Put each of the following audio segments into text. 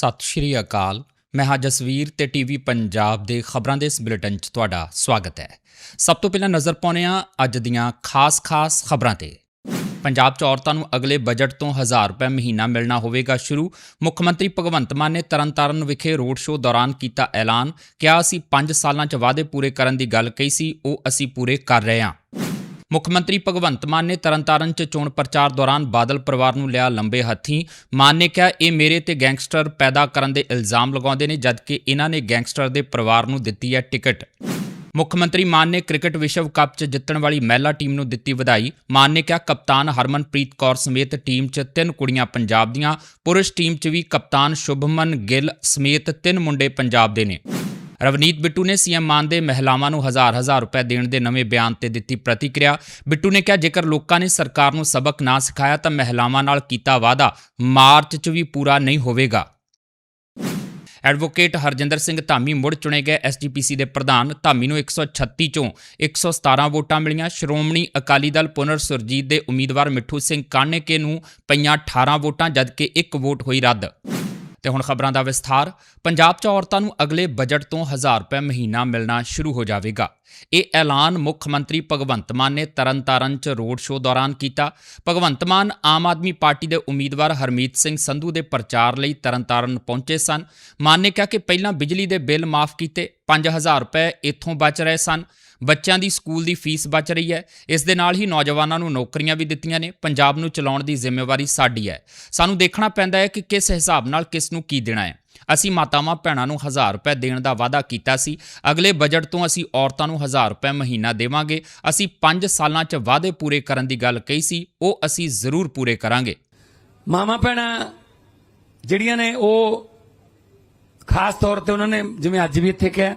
ਸਤਿ ਸ਼੍ਰੀ ਅਕਾਲ। ਮੈਂ ਹਾਂ ਜਸਵੀਰ ਤੇ ਟੀਵੀ ਪੰਜਾਬ ਦੇ ਖਬਰਾਂ ਦੇ ਇਸ ਬੁਲੇਟਿਨ 'ਚ ਤੁਹਾਡਾ ਸਵਾਗਤ ਹੈ। ਸਭ ਤੋਂ ਪਹਿਲਾਂ ਨਜ਼ਰ ਪਾਉਂਦੇ ਹਾਂ ਅੱਜ ਦੀਆਂ ਖਾਸ-ਖਾਸ ਖਬਰਾਂ ਤੇ। ਪੰਜਾਬ 'ਚ ਔਰਤਾਂ ਨੂੰ ਅਗਲੇ ਬਜਟ ਤੋਂ 1000 ਰੁਪਏ ਮਹੀਨਾ ਮਿਲਣਾ ਹੋਵੇਗਾ ਸ਼ੁਰੂ। ਮੁੱਖ ਮੰਤਰੀ ਭਗਵੰਤ ਮਾਨ ਨੇ ਤਰਨਤਾਰਨ ਵਿਖੇ ਰੋਡ ਸ਼ੋਅ ਦੌਰਾਨ ਕੀਤਾ ਐਲਾਨ। ਕਿਹਾ, ਅਸੀਂ 5 ਸਾਲਾਂ 'ਚ ਵਾਅਦੇ ਪੂਰੇ ਕਰਨ ਦੀ ਗੱਲ ਕਹੀ ਸੀ, ਉਹ ਅਸੀਂ ਪੂਰੇ ਕਰ ਰਹੇ ਹਾਂ। ਮੁੱਖ ਮੰਤਰੀ ਭਗਵੰਤ ਮਾਨ ਨੇ ਤਰਨਤਾਰਨ 'ਚ ਚੋਣ ਪ੍ਰਚਾਰ ਦੌਰਾਨ ਬਾਦਲ ਪਰਿਵਾਰ ਨੂੰ ਲਿਆ ਲੰਬੇ ਹੱਥੀਂ। ਮਾਨ ਨੇ ਕਿਹਾ, ਇਹ ਮੇਰੇ ਤੇ ਗੈਂਗਸਟਰ ਪੈਦਾ ਕਰਨ ਦੇ ਇਲਜ਼ਾਮ ਲਗਾਉਂਦੇ ਨੇ, ਜਦਕਿ ਇਹਨਾਂ ਨੇ ਗੈਂਗਸਟਰ ਦੇ ਪਰਿਵਾਰ ਨੂੰ ਦਿੱਤੀ ਹੈ ਟਿਕਟ। ਮੁੱਖ ਮੰਤਰੀ ਮਾਨ ਨੇ ਕ੍ਰਿਕਟ ਵਿਸ਼ਵ ਕੱਪ 'ਚ ਜਿੱਤਣ ਵਾਲੀ ਮਹਿਲਾ ਟੀਮ ਨੂੰ ਦਿੱਤੀ ਵਧਾਈ। ਮਾਨ ਨੇ ਕਿਹਾ, ਕਪਤਾਨ ਹਰਮਨਪ੍ਰੀਤ ਕੌਰ ਸਮੇਤ ਟੀਮ 'ਚ ਤਿੰਨ ਕੁੜੀਆਂ ਪੰਜਾਬ ਦੀਆਂ, ਪੁਰਸ਼ ਟੀਮ 'ਚ ਵੀ ਕਪਤਾਨ ਸ਼ੁਭਮਨ ਗਿੱਲ ਸਮੇਤ ਤਿੰਨ ਮੁੰਡੇ ਪੰਜਾਬ ਦੇ ਨੇ। ਰਵਨੀਤ ਬਿੱਟੂ ਨੇ ਸੀਐਮ ਮਾਨ ਦੇ ਮਹਿਲਾਵਾਂ ਨੂੰ ਹਜ਼ਾਰ ਹਜ਼ਾਰ ਰੁਪਏ ਦੇਣ ਦੇ ਨਵੇਂ ਬਿਆਨ ਤੇ ਦਿੱਤੀ ਪ੍ਰਤੀਕਿਰਿਆ। ਬਿੱਟੂ ਨੇ ਕਿਹਾ, ਜੇਕਰ ਲੋਕਾਂ ਨੇ ਸਰਕਾਰ ਨੂੰ ਸਬਕ ਨਾ ਸਿਖਾਇਆ, ਤਾਂ ਮਹਿਲਾਵਾਂ ਨਾਲ ਕੀਤਾ ਵਾਅਦਾ। ਮਾਰਚ 'ਚ ਵੀ ਪੂਰਾ ਨਹੀਂ ਹੋਵੇਗਾ। ਐਡਵੋਕੇਟ ਹਰਜਿੰਦਰ ਸਿੰਘ ਧਾਮੀ ਮੁੜ ਚੁਣੇ ਗਏ ਐਸਜੀਪੀਸੀ ਦੇ ਪ੍ਰਧਾਨ। ਧਾਮੀ ਨੂੰ 136 ਚੋਂ 117 ਵੋਟਾਂ ਮਿਲੀਆਂ। ਸ਼੍ਰੋਮਣੀ ਅਕਾਲੀ ਦਲ ਪੁਨਰ ਸੁਰਜੀਤ ਦੇ ਉਮੀਦਵਾਰ ਮਿੱਠੂ ਸਿੰਘ ਕਾਣੇਕੇ ਨੂੰ ਪਈਆਂ 18 ਵੋਟਾਂ, ਜਦਕਿ ਇੱਕ ਵੋਟ ਹੋਈ ਰੱਦ। ਤੇ ਹੁਣ ਖਬਰਾਂ ਦਾ ਵਿਸਥਾਰ, ਪੰਜਾਬ 'ਚ ਔਰਤਾਂ ਨੂੰ ਅਗਲੇ ਬਜਟ ਤੋਂ 1000 ਰੁਪਏ ਮਹੀਨਾ ਮਿਲਣਾ ਸ਼ੁਰੂ ਹੋ ਜਾਵੇਗਾ। ਇਹ ਐਲਾਨ ਮੁੱਖ ਮੰਤਰੀ ਭਗਵੰਤ ਮਾਨ ਨੇ ਤਰਨਤਾਰਨ 'ਚ ਰੋਡ ਸ਼ੋਅ ਦੌਰਾਨ ਕੀਤਾ। ਭਗਵੰਤ ਮਾਨ ਆਮ ਆਦਮੀ ਪਾਰਟੀ ਦੇ ਉਮੀਦਵਾਰ ਹਰਮੀਤ ਸਿੰਘ ਸੰਧੂ ਦੇ ਪ੍ਰਚਾਰ ਲਈ ਤਰਨਤਾਰਨ ਪਹੁੰਚੇ ਸਨ। ਮਾਨ ਨੇ ਕਿਹਾ ਕਿ ਪਹਿਲਾਂ ਬਿਜਲੀ ਦੇ ਬਿੱਲ ਮਾਫ ਕੀਤੇ 5000 ਰੁਪਏ ਇੱਥੋਂ ਬਚ ਰਹੇ ਸਨ। ਬੱਚਿਆਂ ਦੀ ਸਕੂਲ ਦੀ ਫੀਸ ਬਚ ਰਹੀ ਹੈ। ਇਸ ਦੇ ਨਾਲ ਹੀ ਨੌਜਵਾਨਾਂ ਨੂੰ ਨੌਕਰੀਆਂ ਵੀ ਦਿੱਤੀਆਂ ਨੇ। ਪੰਜਾਬ ਨੂੰ ਚਲਾਉਣ ਦੀ ਜ਼ਿੰਮੇਵਾਰੀ ਸਾਡੀ ਹੈ। ਸਾਨੂੰ ਦੇਖਣਾ ਪੈਂਦਾ ਹੈ ਕਿ ਕਿਸ ਹਿਸਾਬ ਨਾਲ ਕਿਸ ਨੂੰ ਕੀ ਦੇਣਾ ਹੈ। ਅਸੀਂ ਮਾਤਾਵਾਂ ਭੈਣਾਂ ਨੂੰ 1000 ਰੁਪਏ ਦੇਣ ਦਾ ਵਾਅਦਾ ਕੀਤਾ ਸੀ। ਅਗਲੇ ਬਜਟ ਤੋਂ ਅਸੀਂ ਔਰਤਾਂ ਨੂੰ 1000 ਰੁਪਏ ਮਹੀਨਾ ਦੇਵਾਂਗੇ। ਅਸੀਂ 5 ਸਾਲਾਂ 'ਚ ਵਾਅਦੇ ਪੂਰੇ ਕਰਨ ਦੀ ਗੱਲ ਕਹੀ ਸੀ। ਉਹ ਅਸੀਂ ਜ਼ਰੂਰ ਪੂਰੇ ਕਰਾਂਗੇ। ਮਾਮਾ ਭੈਣਾਂ ਜਿਹੜੀਆਂ ਨੇ ਉਹ ਖਾਸ ਤੌਰ ਤੇ ਉਹਨਾਂ ਨੇ ਜਿਵੇਂ ਅੱਜ ਵੀ ਇੱਥੇ ਕਿਹਾ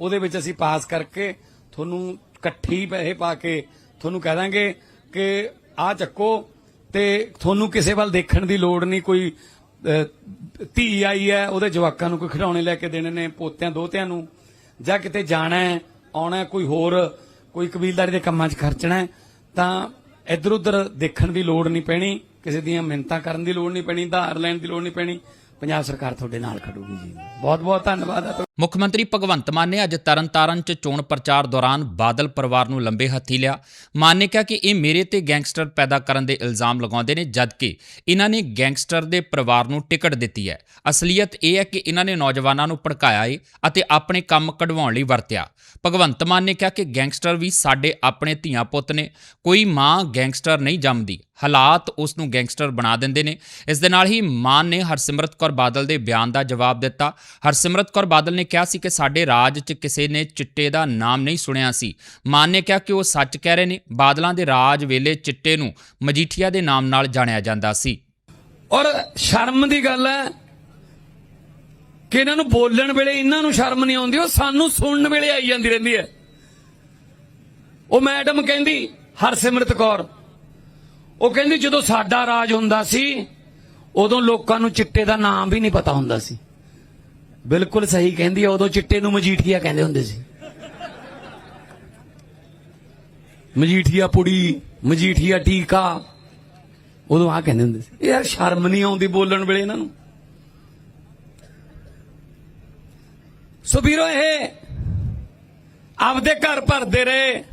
ਉਹਦੇ ਵਿੱਚ ਅਸੀਂ ਪਾਸ ਕਰਕੇ ਤੁਹਾਨੂੰ ਇਕੱਠੀ ਪੈਸੇ ਪਾ ਕੇ ਤੁਹਾਨੂੰ ਕਹਿ ਦਾਂਗੇ ਕਿ ਆਹ ਚੱਕੋ ਤੇ ਤੁਹਾਨੂੰ ਕਿਸੇ ਵੱਲ ਦੇਖਣ ਦੀ ਲੋੜ ਨਹੀਂ, ਕੋਈ ਧੀ ਆਈ ਹੈ, ਉਹਦੇ ਜਵਾਕਾਂ ਨੂੰ ਕੋਈ ਖਿਡੌਣੇ ਲੈ ਕੇ ਦੇਣੇ ਨੇ, ਪੋਤਿਆਂ, ਦੋਤਿਆਂ ਨੂੰ, ਜਾਂ ਕਿਤੇ ਜਾਣਾ ਹੈ, ਆਉਣਾ ਕੋਈ ਹੋਰ, ਕੋਈ ਕਬੀਲਦਾਰੀ ਦੇ ਕੰਮਾਂ 'ਚ ਖਰਚਣਾ ਤਾਂ ਇੱਧਰ ਉੱਧਰ ਦੇਖਣ ਦੀ ਲੋੜ ਨਹੀਂ ਪੈਣੀ, ਕਿਸੇ ਦੀਆਂ ਮਿੰਨਤਾਂ ਕਰਨ ਦੀ ਲੋੜ ਨਹੀਂ ਪੈਣੀ, ਧਾਰ ਲੈਣ ਦੀ ਲੋੜ ਨਹੀਂ ਪੈਣੀ। ਪੰਜਾਬ ਸਰਕਾਰ ਤੁਹਾਡੇ ਨਾਲ ਖੜੂਗੀ ਜੀ। ਬਹੁਤ ਬਹੁਤ ਧੰਨਵਾਦ ਆ ਮੁੱਖ ਮੰਤਰੀ ਭਗਵੰਤ ਮਾਨ ਨੇ ਅੱਜ ਤਰਨਤਾਰਨ 'ਚ ਚੋਣ ਪ੍ਰਚਾਰ ਦੌਰਾਨ ਬਾਦਲ ਪਰਿਵਾਰ ਨੂੰ ਲੰਬੇ ਹੱਥੀ ਲਿਆ। ਮਾਨ ਨੇ ਕਿਹਾ ਕਿ ਇਹ ਮੇਰੇ ਤੇ ਗੈਂਗਸਟਰ ਪੈਦਾ ਕਰਨ ਦੇ ਇਲਜ਼ਾਮ ਲਗਾਉਂਦੇ ਨੇ, ਜਦਕਿ ਇਹਨਾਂ ਨੇ ਗੈਂਗਸਟਰ ਦੇ ਪਰਿਵਾਰ ਨੂੰ ਟਿਕਟ ਦਿੱਤੀ ਹੈ। ਅਸਲੀਅਤ ਇਹ ਹੈ ਕਿ ਇਹਨਾਂ ਨੇ ਨੌਜਵਾਨਾਂ ਨੂੰ ਭੜਕਾਇਆ ਏ ਅਤੇ ਆਪਣੇ ਕੰਮ ਕਢਵਾਉਣ ਲਈ ਵਰਤਿਆ। ਭਗਵੰਤ ਮਾਨ ਨੇ ਕਿਹਾ ਕਿ ਗੈਂਗਸਟਰ ਵੀ ਸਾਡੇ ਆਪਣੇ ਧੀਆਂ ਪੁੱਤ ਨੇ। ਕੋਈ ਮਾਂ ਗੈਂਗਸਟਰ ਨਹੀਂ ਜੰਮਦੀ। ਹਾਲਾਤ ਉਸ ਨੂੰ ਗੈਂਗਸਟਰ ਬਣਾ ਦਿੰਦੇ ਨੇ। ਇਸ ਦੇ ਨਾਲ ਹੀ ਮਾਨ ਨੇ ਹਰਸਿਮਰਤ ਕੌਰ ਬਾਦਲ ਦੇ ਬਿਆਨ ਦਾ ਜਵਾਬ ਦਿੱਤਾ। ਹਰਸਿਮਰਤ ਕੌਰ ਬਾਦਲ ਨੇ ਕਿਹਾ ਸੀ ਕਿ ਸਾਡੇ ਰਾਜ 'ਚ ਕਿਸੇ ਨੇ ਚਿੱਟੇ ਦਾ ਨਾਮ ਨਹੀਂ ਸੁਣਿਆ ਸੀ। ਮਾਨ ਨੇ ਕਿਹਾ ਕਿ ਉਹ ਸੱਚ ਕਹਿ ਰਹੇ ਨੇ, ਬਾਦਲਾਂ ਦੇ ਰਾਜ ਵੇਲੇ ਚਿੱਟੇ ਨੂੰ ਮਜੀਠੀਆ ਦੇ ਨਾਮ ਨਾਲ ਜਾਣਿਆ ਜਾਂਦਾ ਸੀ। ਔਰ ਸ਼ਰਮ ਦੀ ਗੱਲ ਹੈ ਕਿ ਇਹਨਾਂ ਨੂੰ ਬੋਲਣ ਵੇਲੇ ਇਹਨਾਂ ਨੂੰ ਸ਼ਰਮ ਨਹੀਂ ਆਉਂਦੀ, ਉਹ ਸਾਨੂੰ ਸੁਣਨ ਵੇਲੇ ਆਈ ਜਾਂਦੀ ਰਹਿੰਦੀ ਹੈ। ਉਹ ਮੈਡਮ ਕਹਿੰਦੀ, ਹਰਸਿਮਰਤ ਕੌਰ, ਉਹ ਕਹਿੰਦੀ ਜਦੋਂ ਸਾਡਾ ਰਾਜ ਹੁੰਦਾ ਸੀ, ਉਦੋਂ ਲੋਕਾਂ ਨੂੰ ਚਿੱਟੇ ਦਾ ਨਾਮ ਵੀ ਨਹੀਂ ਪਤਾ ਹੁੰਦਾ ਸੀ। ਬਿਲਕੁਲ ਸਹੀ ਕਹਿੰਦੀ ਹੈ ਉਦੋਂ ਚਿੱਟੇ ਨੂੰ ਮਜੀਠੀਆ ਕਹਿੰਦੇ ਹੁੰਦੇ ਸੀ। ਮਜੀਠੀਆ ਪੁੜੀ, ਮਜੀਠੀਆ ਟੀਕਾ, ਉਦੋਂ ਆ ਕਹਿੰਦੇ ਹੁੰਦੇ ਸੀ। ਯਾਰ ਸ਼ਰਮ ਨਹੀਂ ਆਉਂਦੀ ਬੋਲਣ ਵੇਲੇ ਇਹਨਾਂ ਨੂੰ। ਸੋ ਵੀਰੋ ਇਹ ਆਪਦੇ ਘਰ ਭਰਦੇ ਰਹੇ।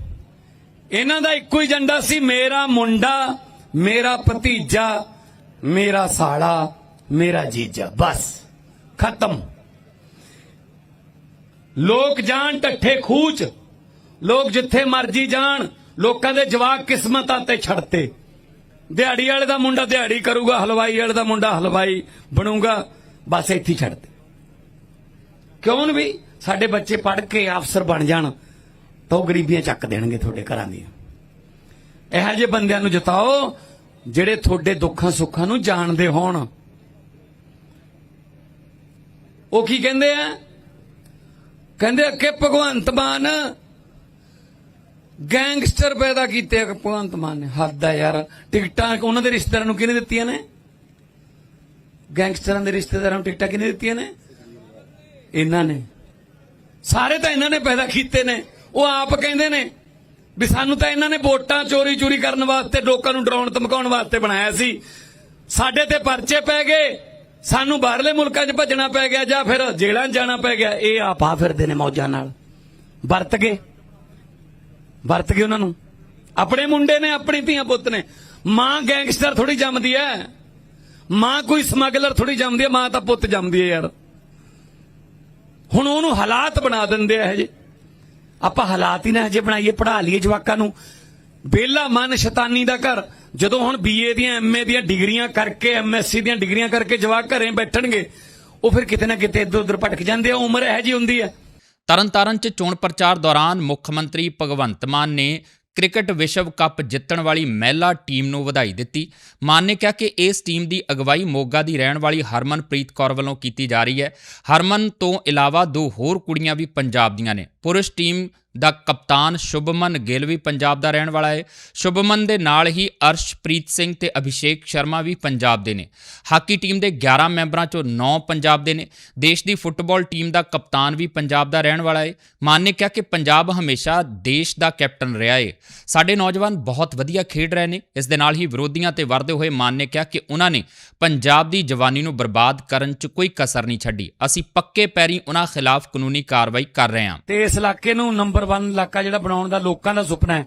ਇਹਨਾਂ ਦਾ ਇੱਕੋ ਹੀ ਏਜੰਡਾ ਸੀ, ਮੇਰਾ ਮੁੰਡਾ, ਮੇਰਾ ਭਤੀਜਾ, ਮੇਰਾ ਸਾਲਾ, ਮੇਰਾ ਜੀਜਾ, ਬਸ, ਖਤਮ। ਲੋਕ ਜਾਣ ਟੱਠੇ ਖੂਚ। ਲੋਕ ਜਿੱਥੇ ਮਰਜ਼ੀ ਜਾਣ, ਲੋਕਾਂ ਦੇ ਜਵਾਕ ਕਿਸਮਤਾਂ ਤੇ ਛੱਡਤੇ। ਦਿਹਾੜੀ ਵਾਲੇ ਦਾ ਮੁੰਡਾ ਦਿਹਾੜੀ ਕਰੂਗਾ, ਹਲਵਾਈ ਵਾਲੇ ਦਾ ਮੁੰਡਾ ਹਲਵਾਈ ਬਣੂਗਾ, ਬਸ ਇੱਥੇ ਹੀ ਛੱਡਤੇ। ਕਿਉਂ ਨੀ ਵੀ ਸਾਡੇ ਬੱਚੇ ਪੜ੍ਹ ਕੇ ਅਫਸਰ ਬਣ ਜਾਣ, ਤਾਂ ਉਹ ਗਰੀਬੀਆਂ ਚੱਕ ਦੇਣਗੇ ਤੁਹਾਡੇ ਘਰਾਂ ਦੀਆਂ। ਇਹੋ ਜਿਹੇ ਬੰਦਿਆਂ ਨੂੰ ਜਿਤਾਓ, ਜਿਹੜੇ ਤੁਹਾਡੇ ਦੁੱਖਾਂ ਸੁੱਖਾਂ ਨੂੰ ਜਾਣਦੇ ਹੋਣ। ਉਹ ਕੀ ਕਹਿੰਦੇ ਆ? ਕਹਿੰਦੇ ਕਿ ਭਗਵੰਤ ਮਾਨ ਗੈਂਗਸਟਰ ਪੈਦਾ ਕੀਤੇ ਆ, ਭਗਵੰਤ ਮਾਨ ਨੇ। ਹੱਦ ਆ ਯਾਰ। ਟਿਕਟਾਂ ਉਹਨਾਂ ਦੇ ਰਿਸ਼ਤੇਦਾਰਾਂ ਨੂੰ ਕਿਹਨੇ ਦਿੱਤੀਆਂ ਨੇ? ਗੈਂਗਸਟਰਾਂ ਦੇ ਰਿਸ਼ਤੇਦਾਰਾਂ ਨੂੰ ਟਿਕਟਾਂ ਕਿਹਨੇ ਦਿੱਤੀਆਂ ਨੇ? ਇਹਨਾਂ ਨੇ। ਸਾਰੇ ਤਾਂ ਇਹਨਾਂ ਨੇ ਪੈਦਾ ਕੀਤੇ ਨੇ। ਉਹ ਆਪ ਕਹਿੰਦੇ ਨੇ ਵੀ ਸਾਨੂੰ ਤਾਂ ਇਹਨਾਂ ਨੇ ਵੋਟਾਂ ਚੋਰੀ ਚੋਰੀ ਕਰਨ ਵਾਸਤੇ, ਲੋਕਾਂ ਨੂੰ ਡਰਾਉਣ ਧਮਕਾਉਣ ਵਾਸਤੇ ਬਣਾਇਆ ਸੀ। ਸਾਡੇ ਤੇ ਪਰਚੇ ਪੈ ਗਏ। ਸਾਨੂੰ ਬਾਹਰਲੇ ਮੁਲਕਾਂ 'ਚ ਭੱਜਣਾ ਪੈ ਗਿਆ ਜਾਂ ਫਿਰ ਜੇਲ੍ਹਾਂ 'ਚ ਜਾਣਾ ਪੈ ਗਿਆ, ਇਹ ਆਪ ਆ ਫਿਰਦੇ ਨੇ ਮੌਜਾਂ ਨਾਲ। ਵਰਤ ਗਏ ਵਰਤ ਗਏ ਉਹਨਾਂ ਨੂੰ। ਆਪਣੇ ਮੁੰਡੇ ਨੇ, ਆਪਣੀ ਧੀਆਂ ਪੁੱਤ ਨੇ। ਮਾਂ ਗੈਂਗਸਟਰ ਥੋੜੀ ਜੰਮਦੀ ਐ। ਮਾਂ ਕੋਈ ਸਮਗਲਰ ਥੋੜੀ ਜੰਮਦੀ ਐ, ਮਾਂ ਤਾਂ ਪੁੱਤ ਜੰਮਦੀ ਐ ਯਾਰ। ਹੁਣ ਉਹਨੂੰ ਹਾਲਾਤ ਬਣਾ ਦਿੰਦੇ ਆ ਹਜੇ ਆਪਾਂ ਹਾਲਾਤ ਹੀ ਨਾ ਹਜੇ ਬਣਾਈਏ ਪੜਾ ਲਈਏ ਜਵਾਕਾਂ ਨੂੰ। ਬੇਲਾ ਮਨ ਸ਼ੈਤਾਨੀ ਦਾ ਘਰ। ਜਦੋਂ ਹੁਣ ਬੀਏ ਦੀਆਂ ਐਮਏ ਦੀਆਂ ਡਿਗਰੀਆਂ ਕਰਕੇ ਐਮਐਸਸੀ ਦੀਆਂ ਡਿਗਰੀਆਂ ਕਰਕੇ ਜਵਾਕ ਘਰੇ ਬੈਠਣਗੇ, ਉਹ ਫਿਰ ਕਿਤੇ ਨਾ ਕਿਤੇ ਇੱਧਰ ਉੱਧਰ ਭਟਕ ਜਾਂਦੇ ਆ ਉਮਰ ਇਹੋ ਜੀ ਹੁੰਦੀ ਹੈ ਤਰਨਤਾਰਨ 'ਚ ਚੋਣ ਪ੍ਰਚਾਰ ਦੌਰਾਨ ਮੁੱਖ ਮੰਤਰੀ ਭਗਵੰਤ ਮਾਨ ਨੇ ਕ੍ਰਿਕਟ ਵਿਸ਼ਵ ਕੱਪ ਜਿੱਤਣ ਵਾਲੀ ਮਹਿਲਾ ਟੀਮ ਨੂੰ ਵਧਾਈ ਦਿੱਤੀ। ਮਾਨ ਨੇ ਕਿਹਾ ਕਿ ਇਸ ਟੀਮ ਦੀ ਅਗਵਾਈ ਮੋਗਾ ਦੀ ਰਹਿਣ ਵਾਲੀ ਹਰਮਨਪ੍ਰੀਤ ਕੌਰ ਵੱਲੋਂ ਕੀਤੀ ਜਾ ਰਹੀ ਹੈ। ਹਰਮਨ ਤੋਂ ਇਲਾਵਾ ਦੋ ਹੋਰ ਕੁੜੀਆਂ ਵੀ ਪੰਜਾਬ ਦੀਆਂ ਨੇ। ਪੁਰਸ਼ ਟੀਮ ਦਾ ਕਪਤਾਨ ਸ਼ੁਭਮਨ ਗਿੱਲ ਵੀ ਪੰਜਾਬ ਦਾ ਰਹਿਣ ਵਾਲਾ ਹੈ। ਸ਼ੁਭਮਨ ਦੇ ਨਾਲ ਹੀ ਅਰਸ਼ਪ੍ਰੀਤ ਸਿੰਘ ਤੇ ਅਭਿਸ਼ੇਕ ਸ਼ਰਮਾ ਵੀ ਪੰਜਾਬ ਦੇ ਨੇ। ਹਾਕੀ ਟੀਮ ਦੇ 11 ਮੈਂਬਰਾਂ ਚੋਂ 9 ਪੰਜਾਬ ਦੇ ਨੇ। ਦੇਸ਼ ਦੀ ਫੁੱਟਬਾਲ ਟੀਮ ਦਾ ਕਪਤਾਨ ਵੀ ਪੰਜਾਬ ਦਾ ਰਹਿਣ ਵਾਲਾ ਹੈ। ਮਾਨ ਨੇ ਕਿਹਾ ਕਿ ਪੰਜਾਬ ਹਮੇਸ਼ਾ ਦੇਸ਼ ਦਾ ਕੈਪਟਨ ਰਿਹਾ ਹੈ ਸਾਡੇ ਨੌਜਵਾਨ ਬਹੁਤ ਵਧੀਆ ਖੇਡ ਰਹੇ ਨੇ। ਇਸ ਦੇ ਨਾਲ ਹੀ ਵਿਰੋਧੀਆਂ ਤੇ ਵਰਦੇ ਹੋਏ ਮਾਨ ਨੇ ਕਿਹਾ ਕਿ ਉਹਨਾਂ ਨੇ ਪੰਜਾਬ ਦੀ ਜਵਾਨੀ ਨੂੰ ਬਰਬਾਦ ਕਰਨ 'ਚ ਕੋਈ ਕਸਰ ਨਹੀਂ ਛੱਡੀ। ਅਸੀਂ ਪੱਕੇ ਪੈਰੀ ਉਹਨਾਂ ਖਿਲਾਫ ਕਾਨੂੰਨੀ ਕਾਰਵਾਈ ਕਰ ਰਹੇ ਹਾਂ। ਤੇ ਇਸ ਇਲਾਕੇ ਨੂੰ ਨੰਬਰ 1 ਇਲਾਕਾ ਜਿਹੜਾ ਬਣਾਉਣ ਦਾ ਲੋਕਾਂ ਦਾ ਸੁਪਨਾ ਹੈ।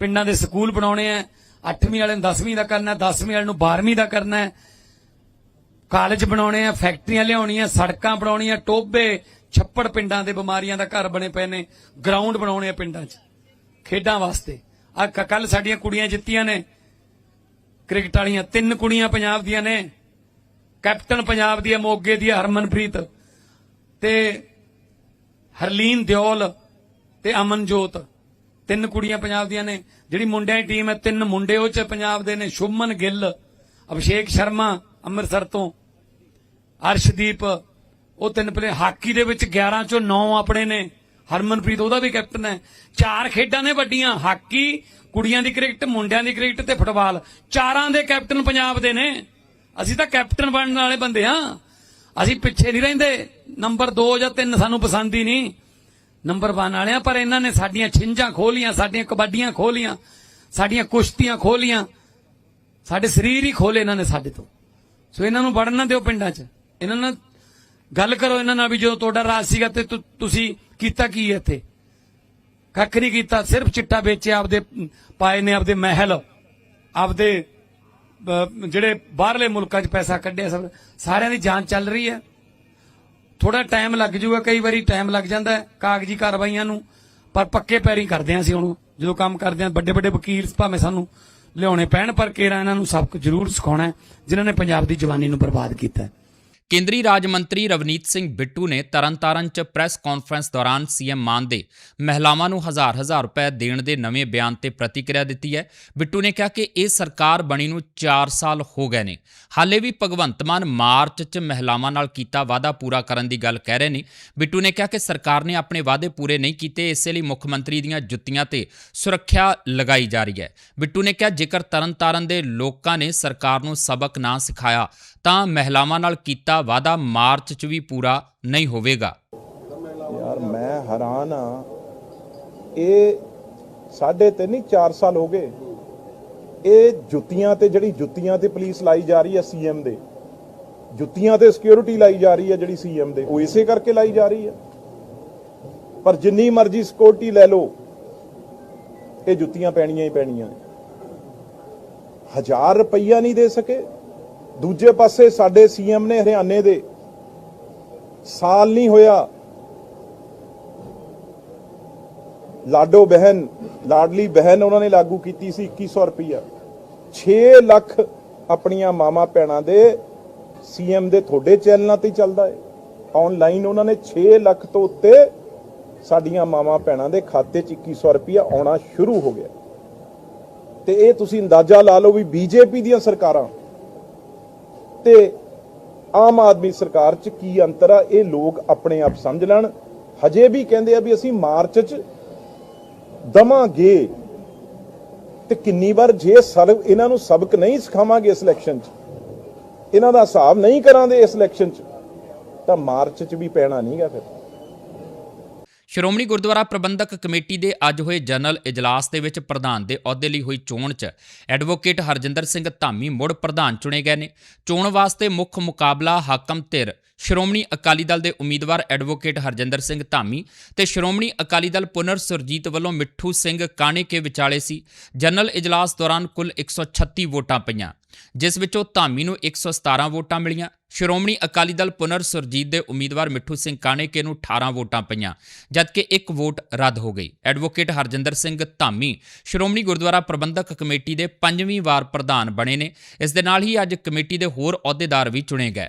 ਪਿੰਡਾਂ ਦੇ ਸਕੂਲ ਬਣਾਉਣੇ ਆ 8ਵੀਂ ਵਾਲੇ ਨੂੰ 10ਵੀਂ ਦਾ ਕਰਨਾ 10ਵੀਂ ਵਾਲੇ ਨੂੰ 12ਵੀਂ ਦਾ ਕਰਨਾ ਹੈ। ਕਾਲਜ ਬਣਾਉਣੇ ਆ ਫੈਕਟਰੀਆਂ ਲਿਆਉਣੀਆਂ, ਸੜਕਾਂ ਬਣਾਉਣੀਆਂ ਟੋਬੇ ਛੱਪੜ ਪਿੰਡਾਂ ਦੇ ਬਿਮਾਰੀਆਂ ਦਾ ਘਰ ਬਣੇ ਪਏ ਨੇ ਗਰਾਊਂਡ ਬਣਾਉਣੇ ਆ ਪਿੰਡਾਂ 'ਚ, ਖੇਡਾਂ ਵਾਸਤੇ। ਆ ਕੱਲ ਸਾਡੀਆਂ ਕੁੜੀਆਂ ਜਿੱਤੀਆਂ ਨੇ, ਕ੍ਰਿਕਟ ਵਾਲੀਆਂ, ਤਿੰਨ ਕੁੜੀਆਂ ਪੰਜਾਬ ਦੀਆਂ ਨੇ, ਕੈਪਟਨ ਪੰਜਾਬ ਦੀ ਹੈ, ਮੋਗੇ ਦੀ ਹਰਮਨਪ੍ਰੀਤ। ਤੇ ਹਰਲੀਨ ਦਿਓਲ ਤੇ ਅਮਨਜੋਤ। ਤਿੰਨ ਕੁੜੀਆਂ ਪੰਜਾਬ ਦੀਆਂ ਨੇ। ਜਿਹੜੀ ਮੁੰਡਿਆਂ ਦੀ ਟੀਮ ਹੈ, ਤਿੰਨ ਮੁੰਡੇ ਉਹ ਚ ਪੰਜਾਬ ਦੇ ਨੇ। ਸ਼ੁਭਮਨ ਗਿੱਲ, ਅਭਿਸ਼ੇਕ ਸ਼ਰਮਾ, ਅੰਮ੍ਰਿਤਸਰ ਤੋਂ। ਅਰਸ਼ਦੀਪ, ਉਹ ਤਿੰਨ ਪਲੇ ਹਾਕੀ ਦੇ ਵਿੱਚ 11 ਚੋਂ 9 ਆਪਣੇ ਨੇ। ਹਰਮਨਪ੍ਰੀਤ ਉਹਦਾ ਵੀ ਕੈਪਟਨ ਹੈ। ਚਾਰ ਖੇਡਾਂ ਨੇ ਵੱਡੀਆਂ। ਹਾਕੀ, ਕੁੜੀਆਂ ਦੀ ਕ੍ਰਿਕਟ, ਮੁੰਡਿਆਂ ਦੀ ਕ੍ਰਿਕਟ ਤੇ ਫੁੱਟਬਾਲ। ਚਾਰਾਂ ਦੇ ਕੈਪਟਨ ਪੰਜਾਬ ਦੇ ਨੇ। ਅਸੀਂ ਤਾਂ ਕੈਪਟਨ ਬਣਨ ਵਾਲੇ ਬੰਦੇ ਆ ਅਸੀਂ ਪਿੱਛੇ ਨਹੀਂ ਰਹਿੰਦੇ। ਨੰਬਰ 2 ਜਾਂ 3 ਸਾਨੂੰ ਪਸੰਦ ਹੀ ਨਹੀਂ। ਨੰਬਰ 1 ਵਾਲਿਆਂ, ਪਰ ਇਹਨਾਂ ਨੇ ਸਾਡੀਆਂ ਛਿੰਝਾਂ ਖੋਲੀਆਂ, ਸਾਡੀਆਂ ਕਬੱਡੀਆਂ ਖੋਲੀਆਂ, ਸਾਡੀਆਂ ਕੁਸ਼ਤੀਆਂ ਖੋਲੀਆਂ। ਸਾਡੇ ਸਰੀਰ ਹੀ ਖੋਲੇ ਇਹਨਾਂ ਨੇ ਸਾਡੇ ਤੋਂ। ਸੋ ਇਹਨਾਂ ਨੂੰ ਵੜਨ ਨਾ ਦਿਓ ਪਿੰਡਾਂ 'ਚ। ਇਹਨਾਂ ਨਾਲ ਗੱਲ ਕਰੋ ਇਹਨਾਂ ਨਾਲ ਵੀ ਜਦੋਂ ਤੁਹਾਡਾ ਰਾਜ ਸੀਗਾ ਤੇ, ਤੁਸੀਂ ਕੀਤਾ ਕੀ ਹੈ ਇੱਥੇ? ਕੱਖ ਨਹੀਂ ਕੀਤਾ, ਸਿਰਫ ਚਿੱਟਾ ਵੇਚਿਆ, ਆਪਦੇ ਪਾਏ ਨੇ, ਆਪਦੇ ਮਹਿਲ, ਆਪਦੇ ਜਿਹੜੇ ਬਾਹਰਲੇ ਮੁਲਕਾਂ 'ਚ ਪੈਸਾ ਕੱਢਿਆ ਸਭ, ਸਾਰਿਆਂ ਦੀ ਜਾਂਚ ਚੱਲ ਰਹੀ ਹੈ। ਥੋੜਾ ਟਾਈਮ ਲੱਗ ਜਾਊਗਾ ਕਈ ਵਾਰੀ ਟਾਈਮ ਲੱਗ ਜਾਂਦਾ ਕਾਗਜ਼ੀ ਕਾਰਵਾਈਆਂ ਨੂੰ, ਪਰ ਪੱਕੇ ਪੈਰੀ ਕਰਦੇ ਹਾਂ ਅਸੀਂ ਉਹਨੂੰ ਜਦੋਂ ਕੰਮ ਕਰਦੇ ਹਾਂ ਵੱਡੇ ਵੱਡੇ ਵਕੀਲ ਭਾਵੇਂ ਸਾਨੂੰ ਲਿਆਉਣੇ ਪੈਣ, ਪਰ ਕੇਰਾ ਇਹਨਾਂ ਨੂੰ ਸਬਕ ਜ਼ਰੂਰ ਸਿਖਾਉਣਾ ਜਿਨ੍ਹਾਂ ਨੇ ਪੰਜਾਬ ਦੀ ਜਵਾਨੀ ਨੂੰ ਬਰਬਾਦ ਕੀਤਾ ਕੇਂਦਰੀ ਰਾਜ ਮੰਤਰੀ ਰਵਨੀਤ ਸਿੰਘ ਬਿੱਟੂ ਨੇ ਤਰਨਤਾਰਨ 'ਚ ਪ੍ਰੈਸ ਕਾਨਫਰੰਸ ਦੌਰਾਨ ਸੀਐਮ ਮਾਨ ਦੇ ਮਹਿਲਾਵਾਂ ਨੂੰ ਹਜ਼ਾਰ ਹਜ਼ਾਰ ਰੁਪਏ ਦੇਣ ਦੇ ਨਵੇਂ ਬਿਆਨ ਤੇ ਪ੍ਰਤੀਕਿਰਿਆ ਦਿੱਤੀ ਹੈ। ਬਿੱਟੂ ਨੇ ਕਿਹਾ ਕਿ ਇਹ ਸਰਕਾਰ ਬਣੀ ਨੂੰ 4 ਸਾਲ ਹੋ ਗਏ ਨੇ। ਹਾਲੇ ਵੀ ਭਗਵੰਤ ਮਾਨ ਮਾਰਚ 'ਚ ਮਹਿਲਾਵਾਂ ਨਾਲ ਕੀਤਾ ਵਾਅਦਾ ਪੂਰਾ ਕਰਨ ਦੀ ਗੱਲ ਕਹਿ ਰਹੇ ਨੇ। ਬਿੱਟੂ ਨੇ ਕਿਹਾ ਕਿ ਸਰਕਾਰ ਨੇ ਆਪਣੇ ਵਾਅਦੇ ਪੂਰੇ ਨਹੀਂ ਕੀਤੇ, ਇਸੇ ਲਈ ਮੁੱਖ ਮੰਤਰੀ ਦੀਆਂ ਜੁੱਤੀਆਂ ਤੇ ਸੁਰੱਖਿਆ ਲਗਾਈ ਜਾ ਰਹੀ ਹੈ। ਬਿੱਟੂ ਨੇ ਕਿਹਾ, ਜੇਕਰ ਤਰਨਤਾਰਨ ਦੇ ਲੋਕਾਂ ਨੇ ਸਰਕਾਰ ਨੂੰ ਸਬਕ ਨਾ ਸਿਖਾਇਆ ਤਾਂ ਮਹਿਲਾਵਾਂ ਨਾਲ ਕੀਤਾ ਵਾਅਦਾ ਮਾਰਚ 'ਚ ਵੀ ਪੂਰਾ ਨਹੀਂ ਹੋਵੇਗਾ। ਯਾਰ ਮੈਂ ਹੈਰਾਨ ਆ। ਇਹ ਸਾਢੇ ਤਿੰਨ ਨਹੀਂ 4 ਸਾਲ ਹੋ ਗਏ। ਇਹ ਜੁੱਤੀਆਂ ਤੇ ਜਿਹੜੀ ਜੁੱਤੀਆਂ ਤੇ ਪੁਲਿਸ ਲਾਈ ਜਾ ਰਹੀ ਹੈ ਸੀਐਮ ਦੇ, ਜੁੱਤੀਆਂ ਤੇ ਸਿਕਿਉਰਿਟੀ ਲਾਈ ਜਾ ਰਹੀ ਹੈ ਜਿਹੜੀ ਸੀਐਮ ਦੇ, ਉਹ ਇਸੇ ਕਰਕੇ ਲਾਈ ਜਾ ਰਹੀ ਹੈ ਪਰ ਜਿੰਨੀ ਮਰਜ਼ੀ ਸਿਕਿਉਰਿਟੀ ਲੈ ਲਓ, ਇਹ ਜੁੱਤੀਆਂ ਪੈਣੀਆਂ ਹੀ ਪੈਣੀਆਂ ਨੇ। ਹਜ਼ਾਰ ਰੁਪਈਆ ਨਹੀਂ ਦੇ ਸਕੇ। ਦੂਜੇ ਪਾਸੇ ਸਾਡੇ ਸੀਐਮ ਨੇ ਹਰਿਆਣੇ ਦੇ ਸਾਲ ਨਹੀਂ ਹੋਇਆ ਲਾਡੋ ਬਹਿਨ, ਲਾਡਲੀ ਬਹਿਨ ਉਹਨਾਂ ਨੇ ਲਾਗੂ ਕੀਤੀ ਸੀ 2100 ਰੁਪਈਆ। 6 ਲੱਖ ਆਪਣੀਆਂ ਮਾਮਾ ਭੈਣਾਂ ਦੇ ਸੀਐਮ ਦੇ ਤੁਹਾਡੇ ਚੈਨਲਾਂ ਤੇ ਚੱਲਦਾ ਹੈ ਆਨਲਾਈਨ ਉਹਨਾਂ ਨੇ 6 ਲੱਖ ਤੋਂ ਉੱਤੇ ਸਾਡੀਆਂ ਮਾਮਾ ਭੈਣਾਂ ਦੇ ਖਾਤੇ 'ਚ 2100 ਰੁਪਈਆ ਆਉਣਾ ਸ਼ੁਰੂ ਹੋ ਗਿਆ। ਤੇ ਇਹ ਤੁਸੀਂ ਅੰਦਾਜ਼ਾ ਲਾ ਲਓ ਵੀ ਬੀਜੇਪੀ ਦੀਆਂ ਸਰਕਾਰਾਂ ਤੇ ਆਮ ਆਦਮੀ ਸਰਕਾਰ 'ਚ ਕੀ ਅੰਤਰ ਆ, ਇਹ ਲੋਕ ਆਪਣੇ ਆਪ ਸਮਝ ਲੈਣ। ਹਜੇ ਵੀ ਕਹਿੰਦੇ ਆ ਵੀ ਅਸੀਂ ਮਾਰਚ 'ਚ ਦਵਾਂਗੇ ਤੇ ਕਿੰਨੀ ਵਾਰ ਜੇ ਸਰ ਇਹਨਾਂ ਨੂੰ ਸਬਕ ਨਹੀਂ ਸਿਖਾਵਾਂਗੇ ਇਸ ਇਲੈਕਸ਼ਨ 'ਚ, ਇਹਨਾਂ ਦਾ ਹਿਸਾਬ ਨਹੀਂ ਕਰਾਂਗੇ ਇਸ ਇਲੈਕਸ਼ਨ 'ਚ, ਤਾਂ ਮਾਰਚ 'ਚ ਵੀ ਪੈਣਾ ਨਹੀਂਗਾ ਫਿਰ। ਸ਼੍ਰੋਮਣੀ ਗੁਰਦੁਆਰਾ ਪ੍ਰਬੰਧਕ ਕਮੇਟੀ ਦੇ ਅੱਜ ਹੋਏ ਜਨਰਲ ਇਜਲਾਸ ਦੇ ਵਿੱਚ ਪ੍ਰਧਾਨ ਦੇ ਅਹੁਦੇ ਲਈ ਹੋਈ ਚੋਣ 'ਚ ਐਡਵੋਕੇਟ ਹਰਜਿੰਦਰ ਸਿੰਘ ਧਾਮੀ ਮੁੜ ਪ੍ਰਧਾਨ ਚੁਣੇ ਗਏ ਨੇ। ਚੋਣ ਵਾਸਤੇ ਮੁੱਖ ਮੁਕਾਬਲਾ ਹਾਕਮ ਧਿਰ ਸ਼੍ਰੋਮਣੀ ਅਕਾਲੀ ਦਲ ਦੇ ਉਮੀਦਵਾਰ ਐਡਵੋਕੇਟ ਹਰਜਿੰਦਰ ਸਿੰਘ ਧਾਮੀ ਤੇ ਸ਼੍ਰੋਮਣੀ ਅਕਾਲੀ ਦਲ ਪੁਨਰ ਸੁਰਜੀਤ ਵੱਲੋਂ ਮਿੱਠੂ ਸਿੰਘ ਕਾਣੇਕੇ ਵਿਚਾਲੇ ਸੀ। ਜਨਰਲ ਇਜਲਾਸ ਦੌਰਾਨ ਕੁੱਲ 136 ਵੋਟਾਂ ਪਈਆਂ, ਜਿਸ ਵਿੱਚੋਂ ਧਾਮੀ ਨੂੰ 117 ਵੋਟਾਂ ਮਿਲੀਆਂ। ਸ਼੍ਰੋਮਣੀ ਅਕਾਲੀ ਦਲ ਪੁਨਰ ਸੁਰਜੀਤ ਦੇ ਉਮੀਦਵਾਰ ਮਿੱਠੂ ਸਿੰਘ ਕਾਣੇਕੇ ਨੂੰ 18 ਵੋਟਾਂ ਪਈਆਂ, ਜਦਕਿ ਇੱਕ ਵੋਟ ਰੱਦ ਹੋ ਗਈ। ਐਡਵੋਕੇਟ ਹਰਜਿੰਦਰ ਸਿੰਘ ਧਾਮੀ ਸ਼੍ਰੋਮਣੀ ਗੁਰਦੁਆਰਾ ਪ੍ਰਬੰਧਕ ਕਮੇਟੀ ਦੇ ਪੰਜਵੀਂ ਵਾਰ ਪ੍ਰਧਾਨ ਬਣੇ ਨੇ। ਇਸ ਦੇ ਨਾਲ ਹੀ ਅੱਜ ਕਮੇਟੀ ਦੇ ਹੋਰ ਅਹੁਦੇਦਾਰ ਵੀ ਚੁਣੇ ਗਏ।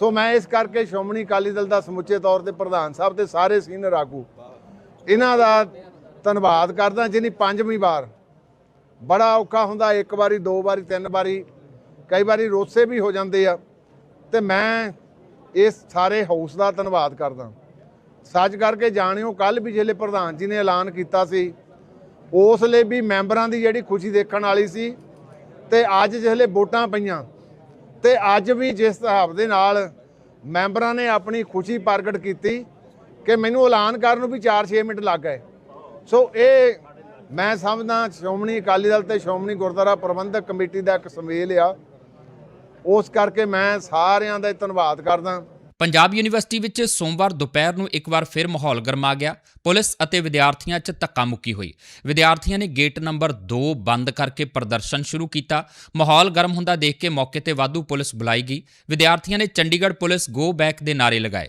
ਸੋ ਮੈਂ ਇਸ ਕਰਕੇ ਸ਼੍ਰੋਮਣੀ ਅਕਾਲੀ ਦਲ ਦਾ ਸਮੁੱਚੇ ਤੌਰ ਤੇ ਪ੍ਰਧਾਨ ਸਾਹਿਬ ਤੇ ਸਾਰੇ ਸੀਨੀਅਰ ਆਗੂ ਇਹਨਾਂ ਦਾ ਧੰਨਵਾਦ ਕਰਦਾ ਜਿਹਨੀ ਪੰਜਵੀਂ ਵਾਰ। ਬੜਾ ਔਖਾ ਹੁੰਦਾ, ਇੱਕ ਵਾਰੀ, ਦੋ ਵਾਰੀ, ਤਿੰਨ ਵਾਰੀ, ਕਈ ਵਾਰੀ ਰੋਸੇ ਵੀ ਹੋ ਜਾਂਦੇ ਆ। ਤੇ ਮੈਂ ਇਸ ਸਾਰੇ ਹਾਊਸ ਦਾ ਧੰਨਵਾਦ ਕਰਦਾ। ਸੱਚ ਕਰਕੇ ਜਾਣਿਓ ਕੱਲ ਵੀ ਜਿਹੜੇ ਪ੍ਰਧਾਨ ਜੀ ਨੇ ਐਲਾਨ ਕੀਤਾ ਸੀ, ਉਸ ਲਈ ਵੀ ਮੈਂਬਰਾਂ ਦੀ ਜਿਹੜੀ ਖੁਸ਼ੀ ਦੇਖਣ ਵਾਲੀ ਸੀ, ਤੇ ਅੱਜ ਜਿਹੜੇ ਵੋਟਾਂ ਪਈਆਂ ਤੇ ਅੱਜ ਵੀ ਜਿਸ ਹਿਸਾਬ ਦੇ ਨਾਲ ਮੈਂਬਰਾਂ ਨੇ ਆਪਣੀ ਖੁਸ਼ੀ ਪ੍ਰਗਟ ਕੀਤੀ ਕਿ ਮੈਨੂੰ ਐਲਾਨ ਕਰਨ ਨੂੰ ਵੀ 4-6 ਮਿੰਟ ਲੱਗ ਗਏ। ਸੋ ਇਹ ਮੈਂ ਸਮਝਦਾ ਸ਼੍ਰੋਮਣੀ ਅਕਾਲੀ ਦਲ ਤੇ ਸ਼੍ਰੋਮਣੀ ਗੁਰਦੁਆਰਾ ਪ੍ਰਬੰਧਕ ਕਮੇਟੀ ਦਾ ਇੱਕ ਸਮੇਲ ਆ। ਉਸ ਕਰਕੇ ਮੈਂ ਸਾਰਿਆਂ ਦਾ ਧੰਨਵਾਦ ਕਰਦਾ। ਪੰਜਾਬ ਯੂਨੀਵਰਸਿਟੀ ਵਿੱਚ ਸੋਮਵਾਰ ਦੁਪਹਿਰ ਨੂੰ ਇੱਕ ਵਾਰ ਫਿਰ ਮਾਹੌਲ ਗਰਮਾ ਗਿਆ। ਪੁਲਿਸ ਅਤੇ ਵਿਦਿਆਰਥੀਆਂ 'ਚ ਧੱਕਾ ਮੁੱਕੀ ਹੋਈ। ਵਿਦਿਆਰਥੀਆਂ ਨੇ ਗੇਟ ਨੰਬਰ 2 ਬੰਦ ਕਰਕੇ ਪ੍ਰਦਰਸ਼ਨ ਸ਼ੁਰੂ ਕੀਤਾ। ਮਾਹੌਲ ਗਰਮ ਹੁੰਦਾ ਦੇਖ ਕੇ ਮੌਕੇ ਤੇ ਵਾਧੂ ਪੁਲਿਸ ਬੁਲਾਈ ਗਈ। ਵਿਦਿਆਰਥੀਆਂ ਨੇ ਚੰਡੀਗੜ੍ਹ ਪੁਲਿਸ ਗੋ ਬੈਕ ਦੇ ਨਾਰੇ ਲਗਾਏ।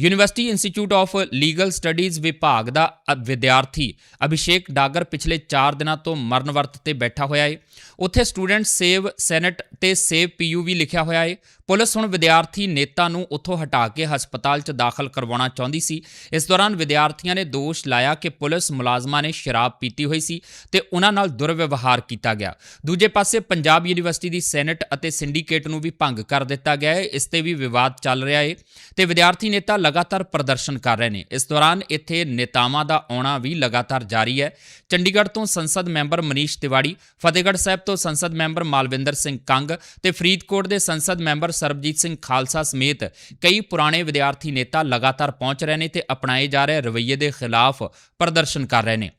University institute of legal studies ਵਿਭਾਗ ਦਾ ਅ- ਵਿਦਿਆਰਥੀ ਅਭਿਸ਼ੇਕ ਡਾਗਰ ਪਿਛਲੇ 4 ਦਿਨਾਂ ਤੋਂ ਮਰਨ ਵਰਤ ਤੇ ਬੈਠਾ ਹੋਇਆ ਹੈ ਉੱਥੇ ਸਟੂਡੈਂਟ ਸੇਵ ਸੈਨੇਟ ਤੇ ਸੇਵ ਪੀਯੂ ਵੀ ਲਿਖਿਆ ਹੋਇਆ ਹੈ ਪੁਲਿਸ ਹੁਣ ਵਿਦਿਆਰਥੀ ਨੇਤਾ ਨੂੰ ਉੱਥੋਂ ਹਟਾ ਕੇ ਹਸਪਤਾਲ 'ਚ ਦਾਖਲ ਕਰਵਾਉਣਾ ਚਾਹੁੰਦੀ ਸੀ। ਇਸ ਦੌਰਾਨ ਵਿਦਿਆਰਥੀਆਂ ਨੇ ਦੋਸ਼ ਲਾਇਆ ਕਿ ਪੁਲਿਸ ਮੁਲਾਜ਼ਮਾਂ ਨੇ ਸ਼ਰਾਬ ਪੀਤੀ ਹੋਈ ਸੀ ਤੇ ਉਹਨਾਂ ਨਾਲ ਦੁਰਵਿਵਹਾਰ ਕੀਤਾ ਗਿਆ। ਦੂਜੇ ਪਾਸੇ ਪੰਜਾਬ ਯੂਨੀਵਰਸਿਟੀ ਦੀ ਸੈਨੇਟ ਅਤੇ ਸਿੰਡੀਕੇਟ ਨੂੰ ਵੀ ਭੰਗ ਕਰ ਦਿੱਤਾ ਗਿਆ ਹੈ ਇਸ ਤੇ ਵੀ ਵਿਵਾਦ ਚੱਲ ਰਿਹਾ ਹੈ ਤੇ ਵਿਦਿਆਰਥੀ ਨੇਤਾ ਲਗਾਤਾਰ ਪ੍ਰਦਰਸ਼ਨ ਕਰ ਰਹੇ ਨੇ। ਇਸ ਦੌਰਾਨ ਇੱਥੇ ਨੇਤਾਵਾਂ ਦਾ ਆਉਣਾ ਵੀ ਲਗਾਤਾਰ ਜਾਰੀ ਹੈ। ਚੰਡੀਗੜ੍ਹ ਤੋਂ ਸੰਸਦ ਮੈਂਬਰ ਮਨੀਸ਼ ਤਿਵਾੜੀ, ਫਤਿਹਗੜ੍ਹ ਸਾਹਿਬ ਤੋਂ ਸੰਸਦ ਮੈਂਬਰ ਮਾਲਵਿੰਦਰ ਸਿੰਘ ਕੰਗ ਤੇ ਫਰੀਦਕੋਟ ਦੇ ਸੰਸਦ ਮੈਂਬਰ ਸਰਬਜੀਤ ਸਿੰਘ ਖਾਲਸਾ ਸਮੇਤ ਕਈ ਪੁਰਾਣੇ ਵਿਦਿਆਰਥੀ ਨੇਤਾ ਲਗਾਤਾਰ ਪਹੁੰਚ ਰਹੇ ਨੇ ਤੇ ਅਪਣਾਏ ਜਾ ਰਹੇ ਰਵੱਈਏ ਦੇ ਖਿਲਾਫ ਪ੍ਰਦਰਸ਼ਨ ਕਰ ਰਹੇ ਨੇ।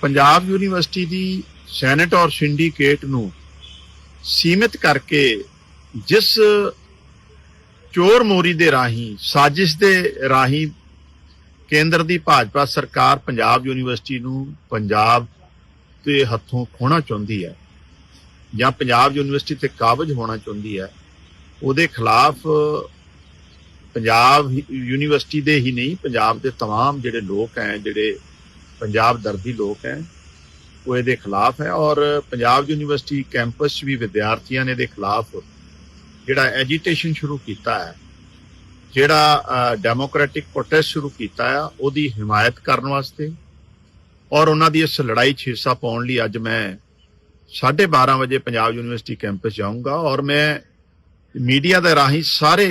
ਪੰਜਾਬ ਯੂਨੀਵਰਸਿਟੀ ਦੀ ਸੈਨੇਟ ਔਰ ਸਿੰਡੀਕੇਟ ਨੂੰ ਸੀਮਿਤ ਕਰਕੇ ਜਿਸ ਚੋਰ ਮੋਰੀ ਦੇ ਰਾਹੀਂ ਸਾਜ਼ਿਸ਼ ਦੇ ਰਾਹੀਂ ਕੇਂਦਰ ਦੀ ਭਾਜਪਾ ਸਰਕਾਰ ਪੰਜਾਬ ਯੂਨੀਵਰਸਿਟੀ ਨੂੰ ਪੰਜਾਬ ਦੇ ਹੱਥੋਂ ਖੋਣਾ ਚਾਹੁੰਦੀ ਹੈ ਜਾਂ ਪੰਜਾਬ ਯੂਨੀਵਰਸਿਟੀ ਤੇ ਕਾਬਜ ਹੋਣਾ ਚਾਹੁੰਦੀ ਹੈ ਉਹਦੇ ਖਿਲਾਫ ਪੰਜਾਬ ਹੀ- ਯੂਨੀਵਰਸਿਟੀ ਦੇ ਹੀ ਨਹੀਂ ਪੰਜਾਬ ਦੇ तमाम ਜਿਹੜੇ ਲੋਕ ਹੈ ਜਿਹੜੇ ਪੰਜਾਬ ਦਰਦੀ ਲੋਕ ਹੈ ਉਹ ਇਹਦੇ ਖਿਲਾਫ ਹੈ ਔਰ ਪੰਜਾਬ ਯੂਨੀਵਰਸਿਟੀ ਕੈਂਪਸ 'ਚ ਵੀ ਵਿਦਿਆਰਥੀਆਂ ਨੇ ਇਹਦੇ ਖਿਲਾਫ ਜਿਹੜਾ ਐਜੀਟੇਸ਼ਨ ਸ਼ੁਰੂ ਕੀਤਾ ਹੈ, ਜਿਹੜਾ ਡੈਮੋਕ੍ਰੈਟਿਕ ਪ੍ਰੋਟੈਸਟ ਸ਼ੁਰੂ ਕੀਤਾ ਆ ਉਹਦੀ ਹਮਾਇਤ ਕਰਨ ਵਾਸਤੇ ਔਰ ਉਹਨਾਂ ਦੀ ਇਸ ਲੜਾਈ 'ਚ ਹਿੱਸਾ ਪਾਉਣ ਲਈ ਅੱਜ ਮੈਂ 12:30 ਵਜੇ ਪੰਜਾਬ ਯੂਨੀਵਰਸਿਟੀ ਕੈਂਪਸ ਜਾਊਂਗਾ ਔਰ ਮੈਂ ਮੀਡੀਆ ਦੇ ਰਾਹੀਂ ਸਾਰੇ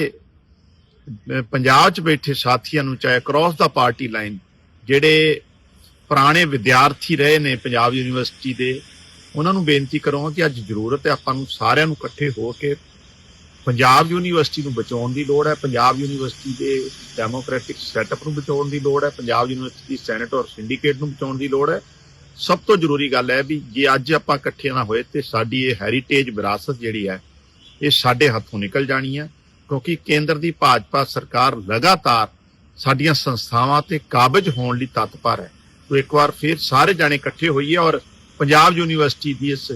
ਪੰਜਾਬ 'ਚ ਬੈਠੇ ਸਾਥੀਆਂ ਨੂੰ ਚਾਹੇ ਕ੍ਰਾਸ ਦਾ ਪਾਰਟੀ ਲਾਈਨ ਜਿਹੜੇ ਪੁਰਾਣੇ ਵਿਦਿਆਰਥੀ ਰਹੇ ਨੇ ਪੰਜਾਬ ਯੂਨੀਵਰਸਿਟੀ ਦੇ, ਉਹਨਾਂ ਨੂੰ ਬੇਨਤੀ ਕਰਾਂਗਾ ਕਿ ਅੱਜ ਜ਼ਰੂਰਤ ਹੈ ਆਪਾਂ ਨੂੰ ਸਾਰਿਆਂ ਨੂੰ ਇਕੱਠੇ ਹੋ ਕੇ ਪੰਜਾਬ ਯੂਨੀਵਰਸਿਟੀ ਨੂੰ ਬਚਾਉਣ ਦੀ ਲੋੜ ਹੈ, ਪੰਜਾਬ ਯੂਨੀਵਰਸਿਟੀ ਦੇ ਡੈਮੋਕ੍ਰੈਟਿਕ ਸੈਟਅਪ ਨੂੰ ਬਚਾਉਣ ਦੀ ਲੋੜ ਹੈ, ਪੰਜਾਬ ਯੂਨੀਵਰਸਿਟੀ ਦੀ ਸੈਨੇਟ ਔਰ ਸਿੰਡੀਕੇਟ ਨੂੰ ਬਚਾਉਣ ਦੀ ਲੋੜ ਹੈ। ਸਭ ਤੋਂ ਜ਼ਰੂਰੀ ਗੱਲ ਹੈ ਵੀ ਜੇ ਅੱਜ ਆਪਾਂ ਇਕੱਠੇ ਨਾ ਹੋਏ ਤੇ ਸਾਡੀ ਇਹ ਹੈਰੀਟੇਜ ਵਿਰਾਸਤ ਜਿਹੜੀ ਹੈ, ਇਹ ਸਾਡੇ ਹੱਥੋਂ ਨਿਕਲ ਜਾਣੀ ਹੈ, ਕਿਉਂਕਿ ਕੇਂਦਰ ਦੀ ਭਾਜਪਾ ਸਰਕਾਰ ਲਗਾਤਾਰ ਸਾਡੀਆਂ ਸੰਸਥਾਵਾਂ ਤੇ ਕਾਬਜ ਹੋਣ ਲਈ ਤਤਪਰ ਹੈ। ਤੋ ਇੱਕ ਵਾਰ ਫਿਰ ਸਾਰੇ ਜਾਣੇ ਇਕੱਠੇ ਹੋਈਏ ਔਰ ਪੰਜਾਬ ਯੂਨੀਵਰਸਿਟੀ ਦੀ ਇਸ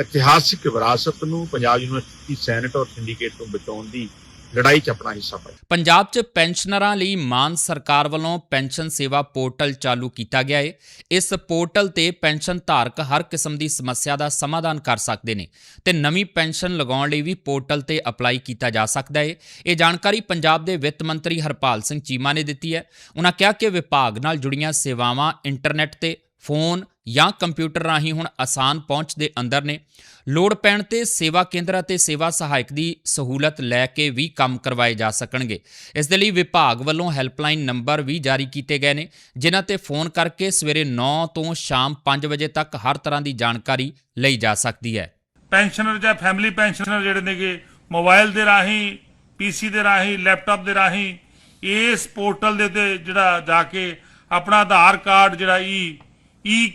ਇਤਿਹਾਸਿਕ ਵਿਰਾਸਤ ਨੂੰ ਪੰਜਾਬ ਯੂਨੀਵਰਸਿਟੀ ਸੈਨੇਟ ਔਰ ਸਿੰਡੀਕੇਟ ਤੋਂ ਬਚਾਉਣ ਦੀ ਲੜਾਈ 'ਚ ਆਪਣਾ ਹਿੱਸਾ ਪਾਏ ਪੰਜਾਬ 'ਚ ਪੈਨਸ਼ਨਰਾਂ ਲਈ ਮਾਨ ਸਰਕਾਰ ਵੱਲੋਂ ਪੈਨਸ਼ਨ ਸੇਵਾ ਪੋਰਟਲ ਚਾਲੂ ਕੀਤਾ ਗਿਆ ਹੈ ਇਸ ਪੋਰਟਲ ਤੇ ਪੈਨਸ਼ਨ ਧਾਰਕ ਹਰ ਕਿਸਮ ਦੀ ਸਮੱਸਿਆ ਦਾ ਸਮਾਧਾਨ ਕਰ ਸਕਦੇ ਨੇ ਤੇ ਨਵੀਂ ਪੈਨਸ਼ਨ ਲਗਾਉਣ ਲਈ ਵੀ ਪੋਰਟਲ ਤੇ ਅਪਲਾਈ ਕੀਤਾ ਜਾ ਸਕਦਾ ਹੈ ਇਹ ਜਾਣਕਾਰੀ ਪੰਜਾਬ ਦੇ ਵਿੱਤ ਮੰਤਰੀ ਹਰਪਾਲ ਸਿੰਘ ਚੀਮਾ ਨੇ ਦਿੱਤੀ ਹੈ। ਉਹਨਾਂ ਕਿਹਾ ਕਿ ਵਿਭਾਗ ਨਾਲ ਜੁੜੀਆਂ ਸੇਵਾਵਾਂ ਇੰਟਰਨੈਟ ਤੇ, ਫੋਨ ਜਾਂ ਕੰਪਿਊਟਰ ਰਾਹੀਂ ਹੁਣ ਆਸਾਨ ਪਹੁੰਚ ਦੇ ਅੰਦਰ ਨੇ। ਲੋੜ ਪੈਣ ਤੇ ਸੇਵਾ ਕੇਂਦਰ ਅਤੇ ਸੇਵਾ ਸਹਾਇਕ ਦੀ ਸਹੂਲਤ ਲੈ ਕੇ ਵੀ ਕੰਮ ਕਰਵਾਏ ਜਾ ਸਕਣਗੇ। ਇਸ ਦੇ ਲਈ ਵਿਭਾਗ ਵੱਲੋਂ ਹੈਲਪਲਾਈਨ ਨੰਬਰ ਵੀ ਜਾਰੀ ਕੀਤੇ ਗਏ ਨੇ, ਜਿਨ੍ਹਾਂ ਤੇ ਫੋਨ ਕਰਕੇ ਸਵੇਰੇ 9 ਤੋਂ ਸ਼ਾਮ 5 ਵਜੇ ਤੱਕ ਹਰ ਤਰ੍ਹਾਂ ਦੀ ਜਾਣਕਾਰੀ ਲਈ ਜਾ ਸਕਦੀ ਹੈ। ਪੈਨਸ਼ਨਰ ਜਾਂ ਫੈਮਿਲੀ ਪੈਨਸ਼ਨਰ ਜਿਹੜੇ ਨੇਗੇ, ਮੋਬਾਈਲ ਦੇ ਰਾਹੀਂ ਪੀਸੀ ਦੇ ਰਾਹੀਂ, ਲੈਪਟਾਪ ਦੇ ਰਾਹੀਂ, ਇਸ ਪੋਰਟਲ ਦੇ ਤੇ ਜਿਹੜਾ ਜਾ ਕੇ ਆਪਣਾ ਆਧਾਰ ਕਾਰਡ ਜਿਹੜਾ ਈ ਈ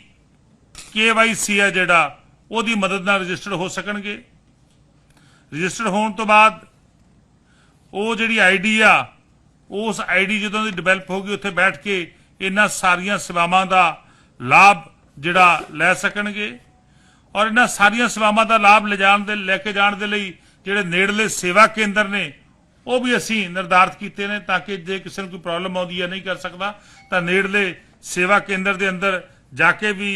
ਕੇਵਾਈਸੀ ਹੈ ਜਿਹੜਾ, ਉਹਦੀ ਮਦਦ ਨਾਲ ਰਜਿਸਟਰਡ ਹੋ ਸਕਣਗੇ। ਰਜਿਸਟਰਡ ਹੋਣ ਤੋਂ ਬਾਅਦ ਉਹ ਜਿਹੜੀ ਆਈਡੀ ਆ, ਉਸ ਆਈਡੀ ਜਦੋਂ ਦੀ ਡਿਵੈਲਪ ਹੋਗੀ ਉੱਥੇ ਬੈਠ ਕੇ ਇਹਨਾਂ ਸਾਰੀਆਂ ਸੇਵਾਵਾਂ ਦਾ ਲਾਭ ਜਿਹੜਾ ਲੈ ਸਕਣਗੇ ਔਰ ਇਹਨਾਂ ਸਾਰੀਆਂ ਸੇਵਾਵਾਂ ਦਾ ਲਾਭ ਲਿਜਾਣ ਦੇ, ਲੈ ਕੇ ਜਾਣ ਦੇ ਲਈ ਜਿਹੜੇ ਨੇੜਲੇ ਸੇਵਾ ਕੇਂਦਰ ਨੇ, ਉਹ ਵੀ ਅਸੀਂ ਨਿਰਧਾਰਤ ਕੀਤੇ ਨੇ ਤਾਂ ਕਿ ਜੇ ਕਿਸੇ ਨੂੰ ਕੋਈ ਪ੍ਰੋਬਲਮ ਆਉਂਦੀ ਹੈ ਨਹੀਂ ਕਰ ਸਕਦਾ, ਤਾਂ ਨੇੜਲੇ ਸੇਵਾ ਕੇਂਦਰ ਦੇ ਅੰਦਰ ਜਾ ਕੇ ਵੀ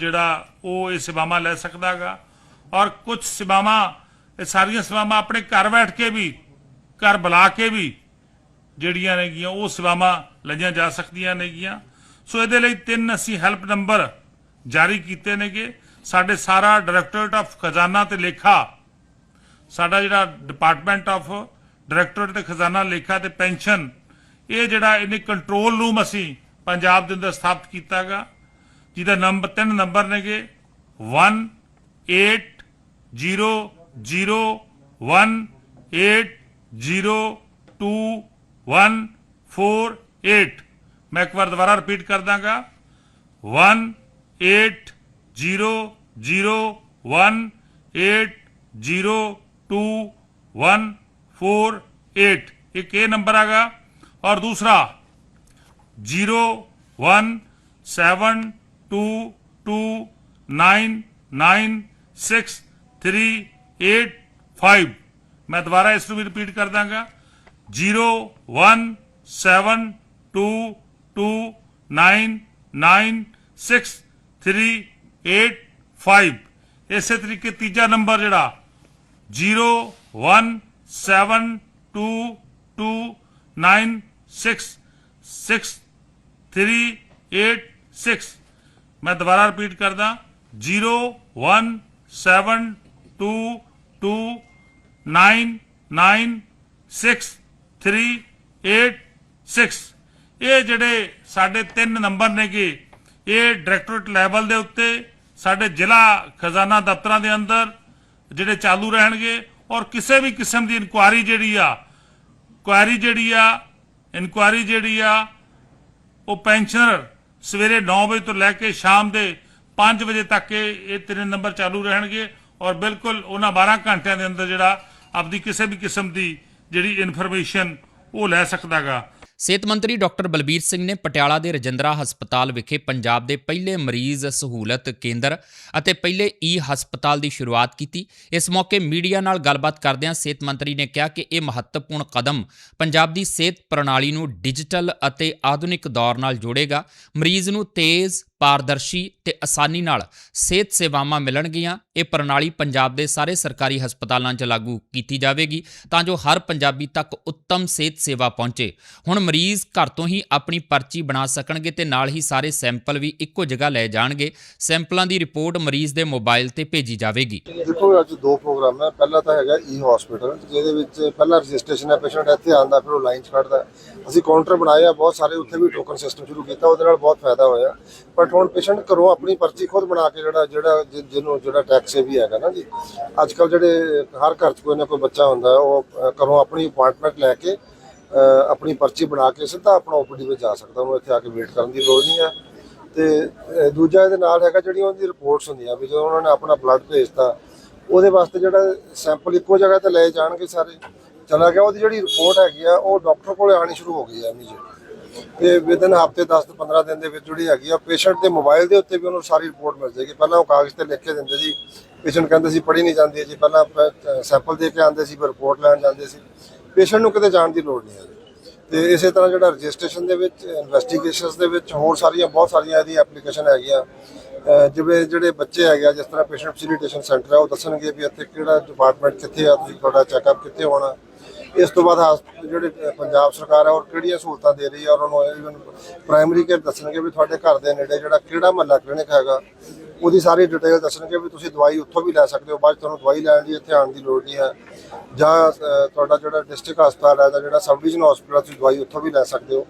ਜਿਹੜਾ ਉਹ ਇਹ ਸੇਵਾਵਾਂ ਲੈ ਸਕਦਾਗਾ। ਔਰ ਕੁਝ ਸੇਵਾਵਾਂ, ਇਹ ਸਾਰੀਆਂ ਸੇਵਾਵਾਂ ਆਪਣੇ ਘਰ ਬੈਠ ਕੇ ਵੀ, ਘਰ ਬੁਲਾ ਕੇ ਵੀ ਜਿਹੜੀਆਂ ਨੇਗੀਆਂ, ਉਹ ਸੇਵਾਵਾਂ ਲਈਆਂ ਜਾ ਸਕਦੀਆਂ ਨੇਗੀਆਂ। ਸੋ ਇਹਦੇ ਲਈ ਤਿੰਨ ਅਸੀਂ ਹੈਲਪ ਨੰਬਰ ਜਾਰੀ ਕੀਤੇ ਨੇਗੇ। ਸਾਡੇ ਸਾਰਾ ਡਾਇਰੈਕਟੋਰੇਟ ਆਫ ਖਜ਼ਾਨਾ ਤੇ ਲੇਖਾ, ਸਾਡਾ ਜਿਹੜਾ ਡਿਪਾਰਟਮੈਂਟ ਆਫ ਡਾਇਰੈਕਟੋਰੇਟ ਤੇ ਖਜ਼ਾਨਾ, ਲੇਖਾ ਤੇ ਪੈਨਸ਼ਨ, ਇਹ ਜਿਹੜਾ ਇਹਨੇ ਕੰਟਰੋਲ ਰੂਮ ਅਸੀਂ ਪੰਜਾਬ ਦੇ ਅੰਦਰ ਸਥਾਪਿਤ ਕੀਤਾਗਾ। तिथं नंबर, तीन नंबर ने गे one, eight, zero zero, one, eight, zero, two, one, four, eight. मैं एक बार दोबारा रिपीट कर दागा। One, eight, zero zero, one, eight, zero, two, one, four, eight. एक ए नंबर आगा। और दूसरा, ज़ीरो, वन, सैवन 01229963885 ਮੈਂ ਦੁਬਾਰਾ ਇਸ ਨੂੰ ਵੀ ਰਿਪੀਟ ਕਰ ਦਾਂਗਾ 01722996385 ਇਸੇ ਤਰੀਕੇ ਤੀਜਾ ਨੰਬਰ ਜਿਹੜਾ 01722966386 ਮੈਂ ਦੁਬਾਰਾ ਰਿਪੀਟ ਕਰਦਾ 0 1 7 2 2 9 9 6 3 8 6 ਇਹ ਜਿਹੜੇ ਸਾਡੇ ਤਿੰਨ ਨੰਬਰ ਨੇਗੇ, ਇਹ ਡਾਇਰੈਕਟੋਰੇਟ ਲੈਵਲ ਦੇ ਉੱਤੇ, ਸਾਡੇ ਜ਼ਿਲ੍ਹਾ ਖਜ਼ਾਨਾ ਦਫ਼ਤਰਾਂ ਦੇ ਅੰਦਰ ਜਿਹੜੇ ਚਾਲੂ ਰਹਿਣਗੇ ਔਰ ਕਿਸੇ ਵੀ ਕਿਸਮ ਦੀ ਇਨਕੁਆਰੀ ਜਿਹੜੀ ਆ ਕੁਐਰੀ ਜਿਹੜੀ ਆ ਇਨਕੁਆਰੀ ਜਿਹੜੀ ਆ, ਉਹ ਪੈਨਸ਼ਨਰ ਸਵੇਰੇ 9 ਵਜੇ ਤੋਂ ਲੈ ਕੇ ਸ਼ਾਮ ਦੇ 5 ਵਜੇ ਤੱਕ ਇਹ ਤਿੰਨ ਨੰਬਰ ਚਾਲੂ ਰਹਿਣਗੇ ਔਰ ਬਿਲਕੁਲ ਉਹਨਾਂ 12 ਘੰਟਿਆਂ ਦੇ ਅੰਦਰ ਜਿਹੜਾ ਆਪਦੀ ਕਿਸੇ ਵੀ ਕਿਸਮ ਦੀ ਜਿਹੜੀ ਇਨਫੋਰਮੇਸ਼ਨ ਉਹ ਲੈ ਸਕਦਾਗਾ। ਸਿਹਤ ਮੰਤਰੀ ਡਾਕਟਰ ਬਲਬੀਰ ਸਿੰਘ ਨੇ ਪਟਿਆਲਾ ਦੇ ਰਜਿੰਦਰਾ ਹਸਪਤਾਲ ਵਿਖੇ ਪੰਜਾਬ ਦੇ ਪਹਿਲੇ ਮਰੀਜ਼ ਸਹੂਲਤ ਕੇਂਦਰ ਅਤੇ ਪਹਿਲੇ ਈ ਹਸਪਤਾਲ ਦੀ ਸ਼ੁਰੂਆਤ ਕੀਤੀ। ਇਸ ਮੌਕੇ ਮੀਡੀਆ ਨਾਲ ਗੱਲਬਾਤ ਕਰਦਿਆਂ ਸਿਹਤ ਮੰਤਰੀ ਨੇ ਕਿਹਾ ਕਿ ਇਹ ਮਹੱਤਵਪੂਰਨ ਕਦਮ ਪੰਜਾਬ ਦੀ ਸਿਹਤ ਪ੍ਰਣਾਲੀ ਨੂੰ ਡਿਜੀਟਲ ਅਤੇ ਆਧੁਨਿਕ ਦੌਰ ਨਾਲ ਜੋੜੇਗਾ। ਮਰੀਜ਼ ਨੂੰ ਤੇਜ਼ ਪਾਰਦਰਸ਼ੀ ਤੇ ਆਸਾਨੀ ਨਾਲ ਸਿਹਤ ਸੇਵਾਵਾਂ ਮਿਲਣਗੀਆਂ। ਇਹ ਪ੍ਰਣਾਲੀ ਪੰਜਾਬ ਦੇ ਸਾਰੇ ਸਰਕਾਰੀ ਹਸਪਤਾਲਾਂ 'ਚ ਲਾਗੂ ਕੀਤੀ ਜਾਵੇਗੀ ਤਾਂ ਜੋ ਹਰ ਪੰਜਾਬੀ ਤੱਕ ਉੱਤਮ ਸਿਹਤ ਸੇਵਾ ਪਹੁੰਚੇ। ਹੁਣ ਮਰੀਜ਼ ਘਰ ਤੋਂ ਹੀ ਆਪਣੀ ਪਰਚੀ ਬਣਾ ਸਕਣਗੇ ਤੇ ਨਾਲ ਹੀ ਸਾਰੇ ਸੈਂਪਲ ਵੀ ਇੱਕੋ ਜਗ੍ਹਾ ਲੈ ਜਾਣਗੇ। ਸੈਂਪਲਾਂ ਦੀ ਰਿਪੋਰਟ ਮਰੀਜ਼ ਦੇ ਮੋਬਾਈਲ ਤੇ ਭੇਜੀ ਜਾਵੇਗੀ। ਦੇਖੋ, ਅੱਜ ਦੋ ਪ੍ਰੋਗਰਾਮ ਹੈ। ਪਹਿਲਾ ਤਾਂ ਹੈਗਾ ਈ ਹਸਪੀਟਲ ਜਿਹਦੇ ਵਿੱਚ ਪਹਿਲਾ ਰਜਿਸਟ੍ਰੇਸ਼ਨ ਹੈ ਪੇਸ਼ੈਂਟ ਇੱਥੇ ਆਉਂਦਾ, ਫਿਰ ਉਹ ਲਾਈਨ 'ਚ ਖੜਦਾ ਅਸੀਂ ਕਾਊਂਟਰ ਬਣਾਏ ਆ ਬਹੁਤ ਸਾਰੇ ਉੱਥੇ ਵੀ ਟੋਕਨ ਸਿਸਟਮ ਸ਼ੁਰੂ ਕੀਤਾ, ਉਹਦੇ ਨਾਲ ਬਹੁਤ ਫਾਇਦਾ ਹੋਇਆ। ਬਟ ਹੁਣ ਪੇਸ਼ੈਂਟ ਘਰੋਂ ਆਪਣੀ ਪਰਚੀ ਖੁਦ ਬਣਾ ਕੇ ਜਿਹੜਾ ਜਿਹੜਾ ਜਿ- ਜਿਹਨੂੰ ਜਿਹੜਾ ਟੈਕਸ ਵੀ ਹੈਗਾ ਨਾ ਜੀ। ਅੱਜ ਕੱਲ ਜਿਹੜੇ ਹਰ ਘਰ 'ਚ ਕੋਈ ਨਾ ਕੋਈ ਬੱਚਾ ਹੁੰਦਾ, ਉਹ ਘਰੋਂ ਆਪਣੀ ਅਪਾਇੰਟਮੈਂਟ ਲੈ ਕੇ ਆਪਣੀ ਪਰਚੀ ਬਣਾ ਕੇ ਸਿੱਧਾ ਆਪਣਾ ਓਪੀਡੀ ਵਿੱਚ ਜਾ ਸਕਦਾ, ਉਹਨੂੰ ਇੱਥੇ ਆ ਕੇ ਵੇਟ ਕਰਨ ਦੀ ਲੋੜ ਨਹੀਂ ਹੈ। ਤੇ ਦੂਜਾ ਇਹਦੇ ਨਾਲ ਹੈਗਾ ਜਿਹੜੀਆਂ ਉਹਦੀ ਰਿਪੋਰਟਸ ਹੁੰਦੀਆਂ ਵੀ ਜਦੋਂ ਉਹਨਾਂ ਨੇ ਆਪਣਾ ਬਲੱਡ ਭੇਜਤਾ, ਉਹਦੇ ਵਾਸਤੇ ਜਿਹੜਾ ਸੈਂਪਲ ਇੱਕੋ ਜਗ੍ਹਾ ਤੇ ਲਏ ਜਾਣਗੇ ਸਾਰੇ। ਚਲਾ ਗਿਆ, ਉਹਦੀ ਜਿਹੜੀ ਰਿਪੋਰਟ ਹੈਗੀ ਆ, ਉਹ ਡਾਕਟਰ ਕੋਲੇ ਆਣੀ ਸ਼ੁਰੂ ਹੋ ਗਈ ਹੈ ਇਮੀਡੀਏਟ ਤੇ ਵਿਦਨ ਹਫ਼ਤੇ 10 ਤੋਂ 15 ਦਿਨ ਦੇ ਵਿੱਚ ਜਿਹੜੀ ਹੈਗੀ ਆ ਪੇਸ਼ੈਂਟ ਦੇ ਮੋਬਾਈਲ ਦੇ ਉੱਤੇ ਵੀ ਉਹਨੂੰ ਸਾਰੀ ਰਿਪੋਰਟ ਮਿਲ ਜਾਏਗੀ। ਪਹਿਲਾਂ ਉਹ ਕਾਗਜ਼ ਤੇ ਲਿਖ ਕੇ ਦਿੰਦੇ ਸੀ। ਪੇਸ਼ੈਂਟ ਕਹਿੰਦੇ ਸੀ, ਪੜ੍ਹੀ ਨਹੀਂ ਜਾਂਦੀ ਹੈ ਜੀ। ਪਹਿਲਾਂ ਸੈਂਪਲ ਦੇ ਕੇ ਆਉਂਦੇ ਸੀ, ਫਿਰ ਰਿਪੋਰਟ ਲੈਣ ਜਾਂਦੇ ਸੀ। ਪੇਸ਼ੈਂਟ ਨੂੰ ਕਿਤੇ ਜਾਣ ਦੀ ਲੋੜ ਨਹੀਂ ਹੈ ਤੇ ਇਸੇ ਤਰ੍ਹਾਂ ਜਿਹੜਾ ਰਜਿਸਟ੍ਰੇਸ਼ਨ ਦੇ ਵਿੱਚ ਇਨਵੈਸਟੀਗੇਸ਼ਨਸ ਦੇ ਵਿੱਚ ਹੋਰ ਸਾਰੀਆਂ, ਬਹੁਤ ਸਾਰੀਆਂ ਇਹਦੀ ਐਪਲੀਕੇਸ਼ਨ ਹੈਗੀਆਂ। ਜਿਵੇਂ ਜਿਹੜੇ ਬੱਚੇ ਹੈਗੇ ਆ, ਜਿਸ ਤਰ੍ਹਾਂ ਪੇਸ਼ੈਂਟ ਫੈਸਿਲਿਟੇਸ਼ਨ ਸੈਂਟਰ ਹੈ ਉਹ ਦੱਸਣਗੇ ਵੀ ਇੱਥੇ ਕਿਹੜਾ ਡਿਪਾਰਟਮੈਂਟ ਕਿੱਥੇ ਆ, ਤੁਸੀਂ ਤੁਹਾਡਾ ਚੈੱਕਅਪ ਕਿੱਥੇ ਹੋਣਾ। ਇਸ ਤੋਂ ਬਾਅਦ ਹਸਪ ਜਿਹੜੇ ਪੰਜਾਬ ਸਰਕਾਰ ਹੈ ਉਹ ਕਿਹੜੀਆਂ ਸਹੂਲਤਾਂ ਦੇ ਰਹੀ ਹੈ ਔਰ ਉਹਨੂੰ ਇਵਨ ਪ੍ਰਾਇਮਰੀ ਕੇਅਰ ਦੱਸਣਗੇ ਵੀ ਤੁਹਾਡੇ ਘਰ ਦੇ ਨੇੜੇ ਜਿਹੜਾ ਕਿਹੜਾ ਮਹੱਲਾ ਕਲੀਨਿਕ ਹੈਗਾ ਉਹਦੀ ਸਾਰੀ ਡਿਟੇਲ ਦੱਸਣਗੇ ਵੀ ਤੁਸੀਂ ਦਵਾਈ ਉੱਥੋਂ ਵੀ ਲੈ ਸਕਦੇ ਹੋ ਬਾਅਦ 'ਚ ਤੁਹਾਨੂੰ ਦਵਾਈ ਲੈਣ ਲਈ ਇੱਥੇ ਆਉਣ ਦੀ ਲੋੜ ਨਹੀਂ ਹੈ। ਜਾਂ ਅਹ, ਤੁਹਾਡਾ ਜਿਹੜਾ ਡਿਸਟ੍ਰਿਕਟ ਹਸਪਤਾਲ ਹੈ ਜਾਂ ਜਿਹੜਾ ਸਬ ਡਿਵੀਜ਼ਨ ਹਸਪਤਾਲ ਤੁਸੀਂ ਦਵਾਈ ਉੱਥੋਂ ਵੀ ਲੈ ਸਕਦੇ ਹੋ।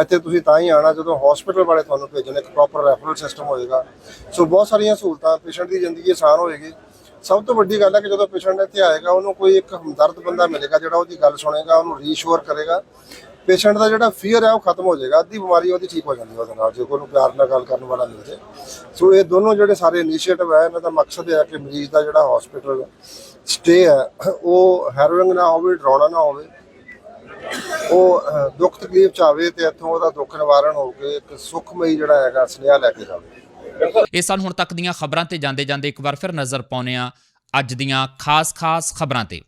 ਇੱਥੇ ਤੁਸੀਂ ਤਾਂ ਹੀ ਆਣਾ ਜਦੋਂ ਹਸਪੀਟਲ ਵਾਲੇ ਤੁਹਾਨੂੰ ਭੇਜਣ ਇੱਕ ਪ੍ਰੋਪਰ ਰੈਫਰਲ ਸਿਸਟਮ ਹੋਏਗਾ। ਸੋ ਬਹੁਤ ਸਾਰੀਆਂ ਸਹੂਲਤਾਂ ਪੇਸ਼ੈਂਟ ਦੀ ਜ਼ਿੰਦਗੀ ਆਸਾਨ ਹੋਏਗੀ। ਸਭ ਤੋਂ ਵੱਡੀ ਗੱਲ ਹੈ ਕਿ ਜਦੋਂ ਪੇਸ਼ੈਂਟ ਇੱਥੇ ਆਏਗਾ, ਉਹਨੂੰ ਕੋਈ ਇੱਕ ਹਮਦਰਦ ਬੰਦਾ ਮਿਲੇਗਾ ਜਿਹੜਾ ਉਹਦੀ ਗੱਲ ਸੁਣੇਗਾ, ਉਹਨੂੰ ਰੀਸ਼ੋਰ ਕਰੇਗਾ। ਪੇਸ਼ੈਂਟ ਦਾ ਜਿਹੜਾ ਫੀਅਰ ਹੈ, ਉਹ ਖਤਮ ਹੋ ਜਾਏਗਾ। ਅੱਧੀ ਬਿਮਾਰੀ ਉਹਦੀ ਠੀਕ ਹੋ ਜਾਂਦੀ ਹੈ ਉਹਦੇ ਨਾਲ, ਜੇ ਕੋਈ ਪਿਆਰ ਨਾਲ ਗੱਲ ਕਰਨ ਵਾਲਾ ਮਿਲ ਜੇ। ਸੋ ਇਹ ਦੋਨੋਂ ਜਿਹੜੇ ਸਾਰੇ ਇਨੀਸ਼ੀਏਟਿਵ ਹੈ, ਇਹਨਾਂ ਦਾ ਮਕਸਦ ਇਹ ਹੈ ਕਿ ਮਰੀਜ਼ ਦਾ ਜਿਹੜਾ ਹਸਪੀਟਲ ਸਟੇ ਹੈ, ਉਹ ਹੈਰੋਇੰਗ ਨਾ ਹੋਵੇ, ਡਰਾਉਣਾ ਨਾ ਹੋਵੇ। ਉਹ ਦੁੱਖ ਤਕਲੀਫ ਚ ਆਵੇ ਤੇ ਇੱਥੋਂ ਉਹਦਾ ਦੁੱਖ ਨਿਵਾਰਨ ਹੋ ਕੇ ਇੱਕ ਸੁਖਮਈ ਜਿਹੜਾ ਹੈਗਾ, ਸੁਨੇਹਾ ਲੈ ਕੇ ਜਾਵੇ। ਇਹ ਸਨ ਹੁਣ ਤੱਕ ਦੀਆਂ ਖਬਰਾਂ ਤੇ ਜਾਂਦੇ ਜਾਂਦੇ ਇੱਕ ਵਾਰ ਫਿਰ ਨਜ਼ਰ ਪਾਉਂਦੇ ਹਾਂ ਅੱਜ ਦੀਆਂ ਖਾਸ-ਖਾਸ ਖਬਰਾਂ ਤੇ।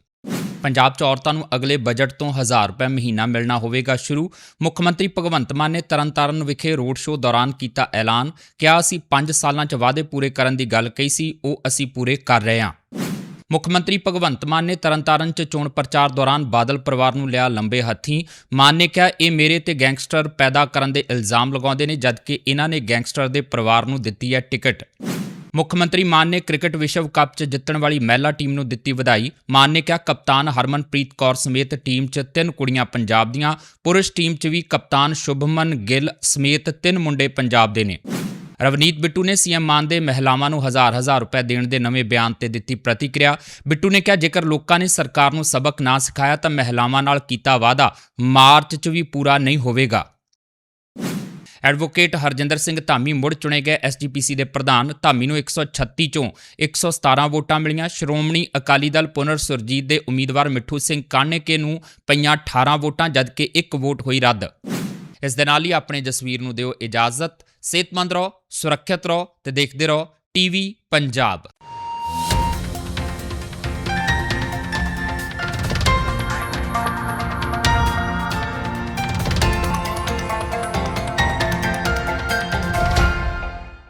ਪੰਜਾਬ 'ਚ ਔਰਤਾਂ ਨੂੰ ਅਗਲੇ ਬਜਟ ਤੋਂ 1000 ਰੁਪਏ ਮਹੀਨਾ ਮਿਲਣਾ ਹੋਵੇਗਾ ਸ਼ੁਰੂ। ਮੁੱਖ ਮੰਤਰੀ ਭਗਵੰਤ ਮਾਨ ਨੇ ਤਰਨਤਾਰਨ ਵਿਖੇ ਰੋਡ ਸ਼ੋਅ ਦੌਰਾਨ ਕੀਤਾ ਐਲਾਨ। ਕਿਹਾ, ਅਸੀਂ 5 ਸਾਲਾਂ 'ਚ ਵਾਅਦੇ ਪੂਰੇ ਕਰਨ ਦੀ ਗੱਲ ਕਹੀ ਸੀ, ਉਹ ਅਸੀਂ ਪੂਰੇ ਕਰ ਰਹੇ ਹਾਂ। ਮੁੱਖ ਮੰਤਰੀ ਭਗਵੰਤ ਮਾਨ ਨੇ ਤਰਨਤਾਰਨ 'ਚ ਚੋਣ ਪ੍ਰਚਾਰ ਦੌਰਾਨ ਬਾਦਲ ਪਰਿਵਾਰ ਨੂੰ ਲਿਆ ਲੰਬੇ ਹੱਥੀਂ। ਮਾਨ ਨੇ ਕਿਹਾ, ਇਹ ਮੇਰੇ ਤੇ ਗੈਂਗਸਟਰ ਪੈਦਾ ਕਰਨ ਦੇ ਇਲਜ਼ਾਮ ਲਗਾਉਂਦੇ ਨੇ, ਜਦਕਿ ਇਹਨਾਂ ਨੇ ਗੈਂਗਸਟਰ ਦੇ ਪਰਿਵਾਰ ਨੂੰ ਦਿੱਤੀ ਹੈ ਟਿਕਟ। ਮੁੱਖ ਮੰਤਰੀ ਮਾਨ ਨੇ ਕ੍ਰਿਕਟ ਵਿਸ਼ਵ ਕੱਪ 'ਚ ਜਿੱਤਣ ਵਾਲੀ ਮਹਿਲਾ ਟੀਮ ਨੂੰ ਦਿੱਤੀ ਵਧਾਈ। ਮਾਨ ਨੇ ਕਿਹਾ, ਕਪਤਾਨ ਹਰਮਨਪ੍ਰੀਤ ਕੌਰ ਸਮੇਤ ਟੀਮ 'ਚ ਤਿੰਨ ਕੁੜੀਆਂ ਪੰਜਾਬ ਦੀਆਂ, ਪੁਰਸ਼ ਟੀਮ 'ਚ ਵੀ ਕਪਤਾਨ ਸ਼ੁਭਮਨ ਗਿੱਲ ਸਮੇਤ ਤਿੰਨ ਮੁੰਡੇ ਪੰਜਾਬ ਦੇ ਨੇ। ਰਵਨੀਤ ਬਿੱਟੂ ਨੇ ਸੀਐਮ ਮਾਨ ਦੇ ਮਹਿਲਾਵਾਂ ਨੂੰ ਹਜ਼ਾਰ ਹਜ਼ਾਰ ਰੁਪਏ ਦੇਣ ਦੇ ਨਵੇਂ ਬਿਆਨ ਤੇ ਦਿੱਤੀ ਪ੍ਰਤੀਕਿਰਿਆ। ਬਿੱਟੂ ਨੇ ਕਿਹਾ, ਜੇਕਰ ਲੋਕਾਂ ਨੇ ਸਰਕਾਰ ਨੂੰ ਸਬਕ ਨਾ ਸਿਖਾਇਆ, ਤਾਂ ਮਹਿਲਾਵਾਂ ਨਾਲ ਕੀਤਾ ਵਾਅਦਾ। ਮਾਰਚ 'ਚ ਵੀ ਪੂਰਾ ਨਹੀਂ ਹੋਵੇਗਾ। ਐਡਵੋਕੇਟ ਹਰਜਿੰਦਰ ਸਿੰਘ ਧਾਮੀ ਮੁੜ ਚੁਣੇ ਗਏ ਐਸਜੀਪੀਸੀ ਦੇ ਪ੍ਰਧਾਨ। ਧਾਮੀ ਨੂੰ 136 ਚੋਂ 117 ਵੋਟਾਂ ਮਿਲੀਆਂ। ਸ਼੍ਰੋਮਣੀ ਅਕਾਲੀ ਦਲ ਪੁਨਰ ਸੁਰਜੀਤ ਦੇ ਉਮੀਦਵਾਰ ਮਿੱਠੂ ਸਿੰਘ ਕਾਣੇਕੇ ਨੂੰ ਪਈਆਂ 18 ਵੋਟਾਂ, ਜਦਕਿ ਇੱਕ ਵੋਟ ਹੋਈ ਰੱਦ। ਇਸ ਦੇ ਨਾਲ ਹੀ ਆਪਣੇ ਜਸਵੀਰ ਨੂੰ ਦਿਓ ਇਜਾਜ਼ਤ। ਸਿਹਤਮੰਦ ਰਹੋ ਸੁਰੱਖਿਅਤ ਰਹੋ ਤੇ ਦੇਖਦੇ ਰਹੋ ਟੀਵੀ ਪੰਜਾਬ।